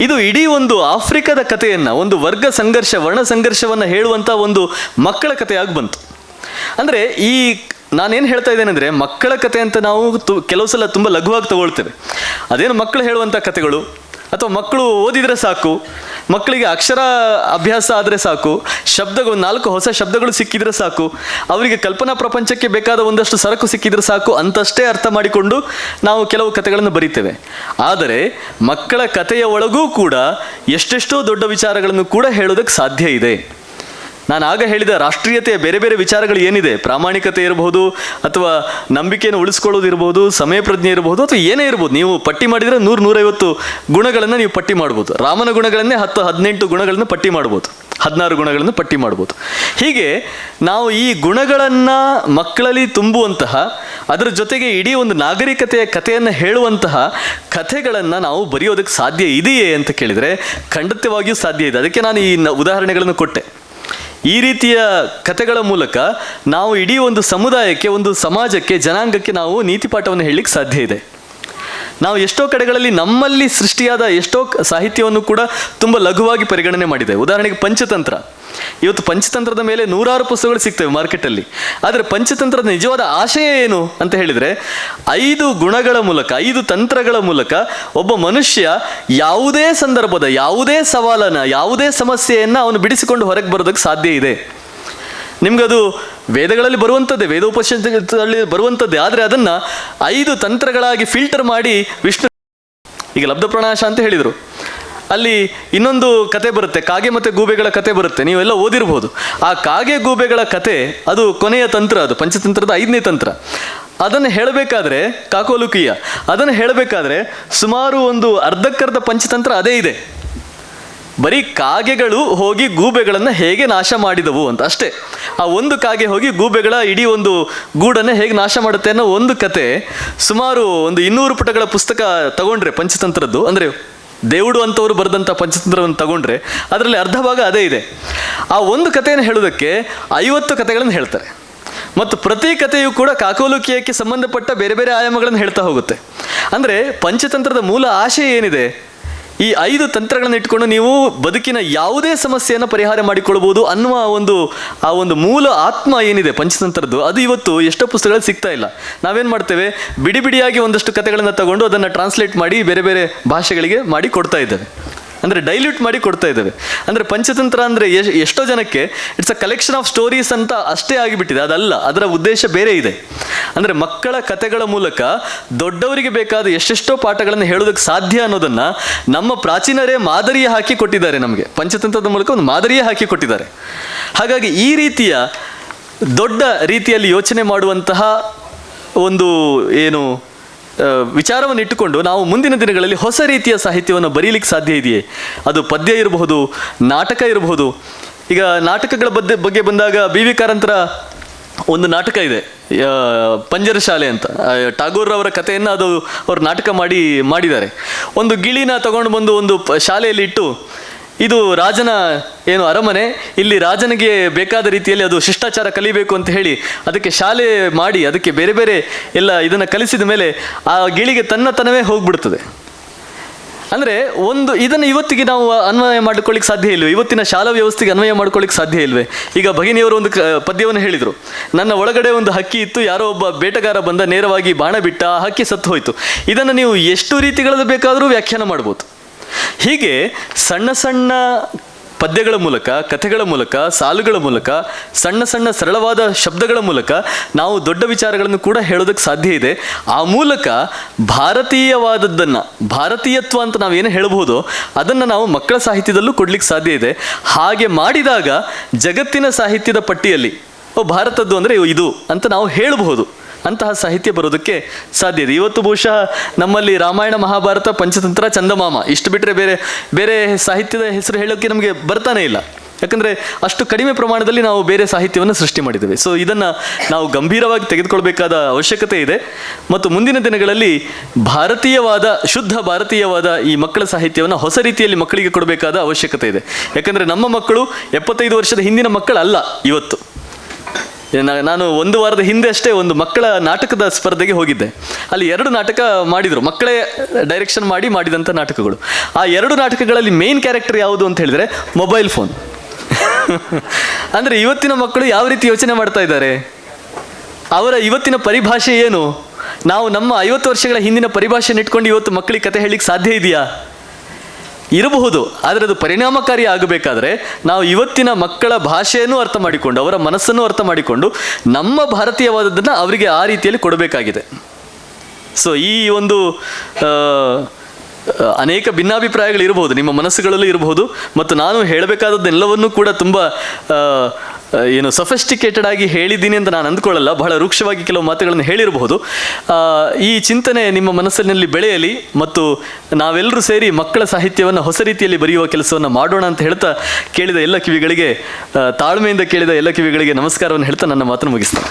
ಇದು ಇಡೀ ಒಂದು ಆಫ್ರಿಕಾದ ಕಥೆಯನ್ನು, ಒಂದು ವರ್ಗ ಸಂಘರ್ಷ, ವರ್ಣ ಸಂಘರ್ಷವನ್ನು ಹೇಳುವಂಥ ಒಂದು ಮಕ್ಕಳ ಕಥೆಯಾಗಿ ಬಂತು. ಅಂದ್ರೆ ಈ ನಾನೇನು ಹೇಳ್ತಾ ಇದ್ದೇನೆ ಅಂದ್ರೆ ಮಕ್ಕಳ ಕತೆ ಅಂತ ನಾವು ತು- ಕೆಲವು ಸಲ ತುಂಬ ಲಘುವಾಗಿ ತಗೊಳ್ತೇವೆ. ಅದೇನು ಮಕ್ಕಳು ಹೇಳುವಂಥ ಕಥೆಗಳು ಅಥವಾ ಮಕ್ಕಳು ಓದಿದ್ರೆ ಸಾಕು, ಮಕ್ಕಳಿಗೆ ಅಕ್ಷರ ಅಭ್ಯಾಸ ಆದರೆ ಸಾಕು, ಶಬ್ದಗಳು, ನಾಲ್ಕು ಹೊಸ ಶಬ್ದಗಳು ಸಿಕ್ಕಿದ್ರೆ ಸಾಕು, ಅವರಿಗೆ ಕಲ್ಪನಾ ಪ್ರಪಂಚಕ್ಕೆ ಬೇಕಾದ ಒಂದಷ್ಟು ಸರಕು ಸಿಕ್ಕಿದ್ರೆ ಸಾಕು ಅಂತಷ್ಟೇ ಅರ್ಥ ಮಾಡಿಕೊಂಡು ನಾವು ಕೆಲವು ಕಥೆಗಳನ್ನು ಬರೀತೇವೆ. ಆದರೆ ಮಕ್ಕಳ ಕಥೆಯ ಒಳಗೂ ಕೂಡ ಎಷ್ಟೆಷ್ಟೋ ದೊಡ್ಡ ವಿಚಾರಗಳನ್ನು ಕೂಡ ಹೇಳೋದಕ್ಕೆ ಸಾಧ್ಯ ಇದೆ. ನಾನು ಆಗ ಹೇಳಿದ ರಾಷ್ಟ್ರೀಯತೆಯ ಬೇರೆ ಬೇರೆ ವಿಚಾರಗಳು ಏನಿದೆ? ಪ್ರಾಮಾಣಿಕತೆ ಇರಬಹುದು ಅಥವಾ ನಂಬಿಕೆಯನ್ನು ಉಳಿಸ್ಕೊಳ್ಳೋದು ಇರಬಹುದು ಸಮಯ ಪ್ರಜ್ಞೆ ಇರಬಹುದು ಅಥವಾ ಏನೇ ಇರ್ಬೋದು, ನೀವು ಪಟ್ಟಿ ಮಾಡಿದರೆ ನೂರು ನೂರೈವತ್ತು ಗುಣಗಳನ್ನು ನೀವು ಪಟ್ಟಿ ಮಾಡ್ಬೋದು. ರಾಮನ ಗುಣಗಳನ್ನೇ ಹತ್ತು ಹದಿನೆಂಟು ಗುಣಗಳನ್ನು ಪಟ್ಟಿ ಮಾಡ್ಬೋದು. ಹದಿನಾರು ಗುಣಗಳನ್ನು ಪಟ್ಟಿ ಮಾಡ್ಬೋದು. ಹೀಗೆ ನಾವು ಈ ಗುಣಗಳನ್ನು ಮಕ್ಕಳಲ್ಲಿ ತುಂಬುವಂತಹ, ಅದರ ಜೊತೆಗೆ ಇಡೀ ಒಂದು ನಾಗರಿಕತೆಯ ಕಥೆಯನ್ನು ಹೇಳುವಂತಹ ಕಥೆಗಳನ್ನು ನಾವು ಬರೆಯೋದಕ್ಕೆ ಸಾಧ್ಯ ಇದೆಯೇ ಅಂತ ಕೇಳಿದರೆ ಖಂಡಿತವಾಗಿಯೂ ಸಾಧ್ಯ ಇದೆ. ಅದಕ್ಕೆ ನಾನು ಈ ಉದಾಹರಣೆಗಳನ್ನು ಕೊಟ್ಟೆ. ಈ ರೀತಿಯ ಕಥೆಗಳ ಮೂಲಕ ನಾವು ಇಡೀ ಒಂದು ಸಮುದಾಯಕ್ಕೆ, ಒಂದು ಸಮಾಜಕ್ಕೆ, ಜನಾಂಗಕ್ಕೆ ನಾವು ನೀತಿ ಪಾಠವನ್ನು ಹೇಳಲಿಕ್ಕೆ ಸಾಧ್ಯ ಇದೆ. ನಾವು ಎಷ್ಟೋ ಕಡೆಗಳಲ್ಲಿ ನಮ್ಮಲ್ಲಿ ಸೃಷ್ಟಿಯಾದ ಎಷ್ಟೋ ಸಾಹಿತ್ಯವನ್ನು ಕೂಡ ತುಂಬ ಲಘುವಾಗಿ ಪರಿಗಣನೆ ಮಾಡಿದೆ. ಉದಾಹರಣೆಗೆ ಪಂಚತಂತ್ರ. ಇವತ್ತು ಪಂಚತಂತ್ರದ ಮೇಲೆ ನೂರಾರು ಪುಸ್ತಕಗಳು ಸಿಗ್ತವೆ ಮಾರ್ಕೆಟಲ್ಲಿ. ಆದರೆ ಪಂಚತಂತ್ರದ ನಿಜವಾದ ಆಶಯ ಏನು ಅಂತ ಹೇಳಿದರೆ, ಐದು ಗುಣಗಳ ಮೂಲಕ, ಐದು ತಂತ್ರಗಳ ಮೂಲಕ ಒಬ್ಬ ಮನುಷ್ಯ ಯಾವುದೇ ಸಂದರ್ಭದ, ಯಾವುದೇ ಸವಾಲನ್ನು, ಯಾವುದೇ ಸಮಸ್ಯೆಯನ್ನು ಅವನು ಬಿಡಿಸಿಕೊಂಡು ಹೊರಗೆ ಬರೋದಕ್ಕೆ ಸಾಧ್ಯ ಇದೆ. ನಿಮ್ಗದು ವೇದಗಳಲ್ಲಿ ಬರುವಂಥದ್ದೇ ವೇದೋಪನಿಷತ್ತಲ್ಲಿ ಬರುವಂಥದ್ದೇ. ಆದರೆ ಅದನ್ನು ಐದು ತಂತ್ರಗಳಾಗಿ ಫಿಲ್ಟರ್ ಮಾಡಿ ವಿಷ್ಣು ಈಗ ಲಬ್ಧ ಪ್ರಣಾಶ ಅಂತ ಹೇಳಿದರು. ಅಲ್ಲಿ ಇನ್ನೊಂದು ಕತೆ ಬರುತ್ತೆ, ಕಾಗೆ ಮತ್ತು ಗೂಬೆಗಳ ಕತೆ ಬರುತ್ತೆ, ನೀವೆಲ್ಲ ಓದಿರ್ಬೋದು. ಆ ಕಾಗೆ ಗೂಬೆಗಳ ಕತೆ, ಅದು ಕೊನೆಯ ತಂತ್ರ ಅದು, ಪಂಚತಂತ್ರದ ಐದನೇ ತಂತ್ರ. ಅದನ್ನು ಹೇಳಬೇಕಾದ್ರೆ, ಕಾಕೋಲುಕೀಯ, ಅದನ್ನು ಹೇಳಬೇಕಾದ್ರೆ ಸುಮಾರು ಒಂದು ಅರ್ಧಕ್ಕರ್ಧ ಪಂಚತಂತ್ರ ಅದೇ ಇದೆ. ಬರೀ ಕಾಗೆಗಳು ಹೋಗಿ ಗೂಬೆಗಳನ್ನು ಹೇಗೆ ನಾಶ ಮಾಡಿದವು ಅಂತ ಅಷ್ಟೇ. ಆ ಒಂದು ಕಾಗೆ ಹೋಗಿ ಗೂಬೆಗಳ ಇಡೀ ಒಂದು ಗೂಡನ್ನು ಹೇಗೆ ನಾಶ ಮಾಡುತ್ತೆ ಅನ್ನೋ ಒಂದು ಕತೆ ಸುಮಾರು ಒಂದು ಇನ್ನೂರು ಪುಟಗಳ ಪುಸ್ತಕ ತಗೊಂಡ್ರೆ ಪಂಚತಂತ್ರದ್ದು. ಅಂದರೆ ದೇವುಡು ಅಂತವರು ಬರೆದಂಥ ಪಂಚತಂತ್ರವನ್ನು ತಗೊಂಡ್ರೆ ಅದರಲ್ಲಿ ಅರ್ಧ ಭಾಗ ಅದೇ ಇದೆ. ಆ ಒಂದು ಕಥೆಯನ್ನು ಹೇಳೋದಕ್ಕೆ ಐವತ್ತು ಕಥೆಗಳನ್ನು ಹೇಳ್ತಾರೆ. ಮತ್ತು ಪ್ರತಿ ಕಥೆಯೂ ಕೂಡ ಕಾಕೋಲುಕಿಯಕ್ಕೆ ಸಂಬಂಧಪಟ್ಟ ಬೇರೆ ಬೇರೆ ಆಯಾಮಗಳನ್ನು ಹೇಳ್ತಾ ಹೋಗುತ್ತೆ. ಅಂದರೆ ಪಂಚತಂತ್ರದ ಮೂಲ ಆಶಯ ಏನಿದೆ? ಈ ಐದು ತಂತ್ರಗಳನ್ನು ಇಟ್ಕೊಂಡು ನೀವು ಬದುಕಿನ ಯಾವುದೇ ಸಮಸ್ಯೆಯನ್ನು ಪರಿಹಾರ ಮಾಡಿಕೊಳ್ಬೋದು ಅನ್ನುವ ಒಂದು, ಆ ಒಂದು ಮೂಲ ಆತ್ಮ ಏನಿದೆ ಪಂಚತಂತ್ರದ್ದು, ಅದು ಇವತ್ತು ಎಷ್ಟೋ ಪುಸ್ತಕಗಳಲ್ಲಿ ಸಿಗ್ತಾ ಇಲ್ಲ. ನಾವೇನು ಮಾಡ್ತೇವೆ? ಬಿಡಿ ಬಿಡಿಯಾಗಿ ಒಂದಷ್ಟು ಕಥೆಗಳನ್ನು ತಗೊಂಡು ಅದನ್ನು ಟ್ರಾನ್ಸ್ಲೇಟ್ ಮಾಡಿ ಬೇರೆ ಬೇರೆ ಭಾಷೆಗಳಿಗೆ ಮಾಡಿ ಕೊಡ್ತಾ ಇದ್ದೇವೆ. ಅಂದರೆ ಡೈಲ್ಯೂಟ್ ಮಾಡಿ ಕೊಡ್ತಾ ಇದ್ದೇವೆ. ಅಂದರೆ ಪಂಚತಂತ್ರ ಅಂದರೆ ಎಷ್ಟೋ ಜನಕ್ಕೆ it's a collection of stories ಅಂತ ಅಷ್ಟೇ ಆಗಿಬಿಟ್ಟಿದೆ. ಅದಲ್ಲ, ಅದರ ಉದ್ದೇಶ ಬೇರೆ ಇದೆ. ಅಂದರೆ ಮಕ್ಕಳ ಕಥೆಗಳ ಮೂಲಕ ದೊಡ್ಡವರಿಗೆ ಬೇಕಾದ ಎಷ್ಟೆಷ್ಟೋ ಪಾಠಗಳನ್ನು ಹೇಳೋದಕ್ಕೆ ಸಾಧ್ಯ ಅನ್ನೋದನ್ನು ನಮ್ಮ ಪ್ರಾಚೀನರೇ ಮಾದರಿಯ ಹಾಕಿ ಕೊಟ್ಟಿದ್ದಾರೆ ನಮಗೆ. ಪಂಚತಂತ್ರದ ಮೂಲಕ ಒಂದು ಮಾದರಿಯೇ ಹಾಕಿ ಕೊಟ್ಟಿದ್ದಾರೆ. ಹಾಗಾಗಿ ಈ ರೀತಿಯ ದೊಡ್ಡ ರೀತಿಯಲ್ಲಿ ಯೋಚನೆ ಮಾಡುವಂತಹ ಒಂದು ಏನು ವಿಚಾರವನ್ನು ಇಟ್ಟುಕೊಂಡು ನಾವು ಮುಂದಿನ ದಿನಗಳಲ್ಲಿ ಹೊಸ ರೀತಿಯ ಸಾಹಿತ್ಯವನ್ನು ಬರೀಲಿಕ್ಕೆ ಸಾಧ್ಯ ಇದೆಯೇ? ಅದು ಪದ್ಯ ಇರಬಹುದು, ನಾಟಕ ಇರಬಹುದು. ಈಗ ನಾಟಕಗಳ ಬಗ್ಗೆ ಬಗ್ಗೆ ಬಂದಾಗ ಬಿ ವಿ ಕಾರಂತರ ಒಂದು ನಾಟಕ ಇದೆ ಪಂಜರ ಶಾಲೆ ಅಂತ. ಟಾಗೋರ್ ಅವರ ಕಥೆಯನ್ನು ಅದು ಅವರು ನಾಟಕ ಮಾಡಿ ಮಾಡಿದ್ದಾರೆ. ಒಂದು ಗಿಳಿನ ತಗೊಂಡು ಬಂದು ಒಂದು ಶಾಲೆಯಲ್ಲಿ ಇಟ್ಟು ಇದು ರಾಜನ ಏನು ಅರಮನೆ? ಇಲ್ಲಿ ರಾಜನಿಗೆ ಬೇಕಾದ ರೀತಿಯಲ್ಲಿ ಅದು ಶಿಷ್ಟಾಚಾರ ಕಲಿಬೇಕು ಅಂತ ಹೇಳಿ ಅದಕ್ಕೆ ಶಾಲೆ ಮಾಡಿ, ಅದಕ್ಕೆ ಬೇರೆ ಬೇರೆ ಎಲ್ಲ ಇದನ್ನು ಕಲಿಸಿದ ಮೇಲೆ ಆ ಗಿಳಿಗೆ ತನ್ನ ತನವೇ ಹೋಗ್ಬಿಡ್ತದೆ. ಅಂದರೆ ಒಂದು ಇದನ್ನು ಇವತ್ತಿಗೆ ನಾವು ಅನ್ವಯ ಮಾಡ್ಕೊಳ್ಳಿಕ್ಕೆ ಸಾಧ್ಯ ಇಲ್ವೇ? ಇವತ್ತಿನ ಶಾಲಾ ವ್ಯವಸ್ಥೆಗೆ ಅನ್ವಯ ಮಾಡ್ಕೊಳ್ಳಿಕ್ಕೆ ಸಾಧ್ಯ ಇಲ್ವೇ? ಈಗ ಭಗಿನಿಯವರು ಒಂದು ಪದ್ಯವನ್ನು ಹೇಳಿದರು. ನನ್ನ ಒಳಗಡೆ ಒಂದು ಹಕ್ಕಿ ಇತ್ತು, ಯಾರೋ ಒಬ್ಬ ಬೇಟೆಗಾರ ಬಂದ ನೇರವಾಗಿ ಬಾಣ ಬಿಟ್ಟ, ಆ ಹಕ್ಕಿ ಸತ್ತು ಹೋಯಿತು. ಇದನ್ನು ನೀವು ಎಷ್ಟು ರೀತಿಗಳಲ್ಲಿ ಬೇಕಾದರೂ ವ್ಯಾಖ್ಯಾನ ಮಾಡ್ಬೋದು. ಹೀಗೆ ಸಣ್ಣ ಸಣ್ಣ ಪದ್ಯಗಳ ಮೂಲಕ, ಕಥೆಗಳ ಮೂಲಕ, ಸಾಲುಗಳ ಮೂಲಕ, ಸಣ್ಣ ಸಣ್ಣ ಸರಳವಾದ ಶಬ್ದಗಳ ಮೂಲಕ ನಾವು ದೊಡ್ಡ ವಿಚಾರಗಳನ್ನು ಕೂಡ ಹೇಳೋದಕ್ಕೆ ಸಾಧ್ಯ ಇದೆ. ಆ ಮೂಲಕ ಭಾರತೀಯವಾದದ್ದನ್ನು, ಭಾರತೀಯತ್ವ ಅಂತ ನಾವೇನು ಹೇಳಬಹುದು, ಅದನ್ನು ನಾವು ಮಕ್ಕಳ ಸಾಹಿತ್ಯದಲ್ಲೂ ಕೊಡಲಿಕ್ಕೆ ಸಾಧ್ಯ ಇದೆ. ಹಾಗೆ ಮಾಡಿದಾಗ ಜಗತ್ತಿನ ಸಾಹಿತ್ಯದ ಪಟ್ಟಿಯಲ್ಲಿ, ಓ ಭಾರತದ್ದು ಅಂದರೆ ಇದು ಅಂತ ನಾವು ಹೇಳಬಹುದು. ಅಂತಹ ಸಾಹಿತ್ಯ ಬರೋದಕ್ಕೆ ಸಾಧ್ಯ ಇದೆ. ಇವತ್ತು ಬಹುಶಃ ನಮ್ಮಲ್ಲಿ ರಾಮಾಯಣ, ಮಹಾಭಾರತ, ಪಂಚತಂತ್ರ, ಚಂದಮಾಮ ಇಷ್ಟು ಬಿಟ್ಟರೆ ಬೇರೆ ಬೇರೆ ಸಾಹಿತ್ಯದ ಹೆಸರು ಹೇಳೋಕ್ಕೆ ನಮಗೆ ಬರ್ತಾನೆ ಇಲ್ಲ. ಯಾಕಂದರೆ ಅಷ್ಟು ಕಡಿಮೆ ಪ್ರಮಾಣದಲ್ಲಿ ನಾವು ಬೇರೆ ಸಾಹಿತ್ಯವನ್ನು ಸೃಷ್ಟಿ ಮಾಡಿದ್ದೇವೆ. ಸೊ ಇದನ್ನು ನಾವು ಗಂಭೀರವಾಗಿ ತೆಗೆದುಕೊಳ್ಬೇಕಾದ ಅವಶ್ಯಕತೆ ಇದೆ. ಮತ್ತು ಮುಂದಿನ ದಿನಗಳಲ್ಲಿ ಭಾರತೀಯವಾದ, ಶುದ್ಧ ಭಾರತೀಯವಾದ ಈ ಮಕ್ಕಳ ಸಾಹಿತ್ಯವನ್ನು ಹೊಸ ರೀತಿಯಲ್ಲಿ ಮಕ್ಕಳಿಗೆ ಕೊಡಬೇಕಾದ ಅವಶ್ಯಕತೆ ಇದೆ. ಯಾಕಂದರೆ ನಮ್ಮ ಮಕ್ಕಳು ಎಪ್ಪತ್ತೈದು ವರ್ಷದ ಹಿಂದಿನ ಮಕ್ಕಳಲ್ಲ ಇವತ್ತು. ನಾನು ಒಂದು ವಾರದ ಹಿಂದೆ ಅಷ್ಟೇ ಒಂದು ಮಕ್ಕಳ ನಾಟಕದ ಸ್ಪರ್ಧೆಗೆ ಹೋಗಿದ್ದೆ. ಅಲ್ಲಿ ಎರಡು ನಾಟಕ ಮಾಡಿದರು. ಮಕ್ಕಳೇ ಡೈರೆಕ್ಷನ್ ಮಾಡಿ ಮಾಡಿದಂಥ ನಾಟಕಗಳು. ಆ ಎರಡು ನಾಟಕಗಳಲ್ಲಿ ಮೇನ್ ಕ್ಯಾರೆಕ್ಟರ್ ಯಾವುದು ಅಂತ ಹೇಳಿದ್ರೆ ಮೊಬೈಲ್ ಫೋನ್ ಅಂದರೆ ಇವತ್ತಿನ ಮಕ್ಕಳು ಯಾವ ರೀತಿ ಯೋಚನೆ ಮಾಡ್ತಾ ಇದ್ದಾರೆ? ಅವರ ಇವತ್ತಿನ ಪರಿಭಾಷೆ ಏನು? ನಾವು ನಮ್ಮ ಐವತ್ತು ವರ್ಷಗಳ ಹಿಂದಿನ ಪರಿಭಾಷೆಯನ್ನು ಇಟ್ಕೊಂಡು ಇವತ್ತು ಮಕ್ಕಳಿಗೆ ಕತೆ ಹೇಳಿಕ್ ಸಾಧ್ಯ ಇದೆಯಾ? ಇರಬಹುದು, ಆದರೆ ಅದು ಪರಿಣಾಮಕಾರಿ ಆಗಬೇಕಾದ್ರೆ ನಾವು ಇವತ್ತಿನ ಮಕ್ಕಳ ಭಾಷೆಯನ್ನು ಅರ್ಥ ಮಾಡಿಕೊಂಡು, ಅವರ ಮನಸ್ಸನ್ನು ಅರ್ಥ ಮಾಡಿಕೊಂಡು ನಮ್ಮ ಭಾರತೀಯವಾದದ್ದನ್ನು ಅವರಿಗೆ ಆ ರೀತಿಯಲ್ಲಿ ಕೊಡಬೇಕಾಗಿದೆ. ಸೊ ಈ ಒಂದು ಅನೇಕ ಭಿನ್ನಾಭಿಪ್ರಾಯಗಳು ಇರಬಹುದು, ನಿಮ್ಮ ಮನಸ್ಸುಗಳಲ್ಲೂ ಇರಬಹುದು, ಮತ್ತು ನಾನು ಹೇಳಬೇಕಾದದ್ದೆಲ್ಲವನ್ನೂ ಕೂಡ ತುಂಬ ಏನು ಸಫೆಸ್ಟಿಕೇಟೆಡ್ ಆಗಿ ಹೇಳಿದ್ದೀನಿ ಅಂತ ನಾನು ಅಂದ್ಕೊಳ್ಳಲ್ಲ. ಬಹಳ ರೂಕ್ಷವಾಗಿ ಕೆಲವು ಮಾತುಗಳನ್ನು ಹೇಳಿರಬಹುದು. ಈ ಚಿಂತನೆ ನಿಮ್ಮ ಮನಸ್ಸಿನಲ್ಲಿ ಬೆಳೆಯಲಿ ಮತ್ತು ನಾವೆಲ್ಲರೂ ಸೇರಿ ಮಕ್ಕಳ ಸಾಹಿತ್ಯವನ್ನು ಹೊಸ ರೀತಿಯಲ್ಲಿ ಬರೆಯುವ ಕೆಲಸವನ್ನು ಮಾಡೋಣ ಅಂತ ಹೇಳ್ತಾ ಕೇಳಿದ ಎಲ್ಲ ಕಿವಿಗಳಿಗೆ ತಾಳ್ಮೆಯಿಂದ ಕೇಳಿದ ಎಲ್ಲ ಕಿವಿಗಳಿಗೆ ನಮಸ್ಕಾರವನ್ನು ಹೇಳ್ತಾ ನನ್ನ ಮಾತನ್ನು ಮುಗಿಸ್ತೇನೆ.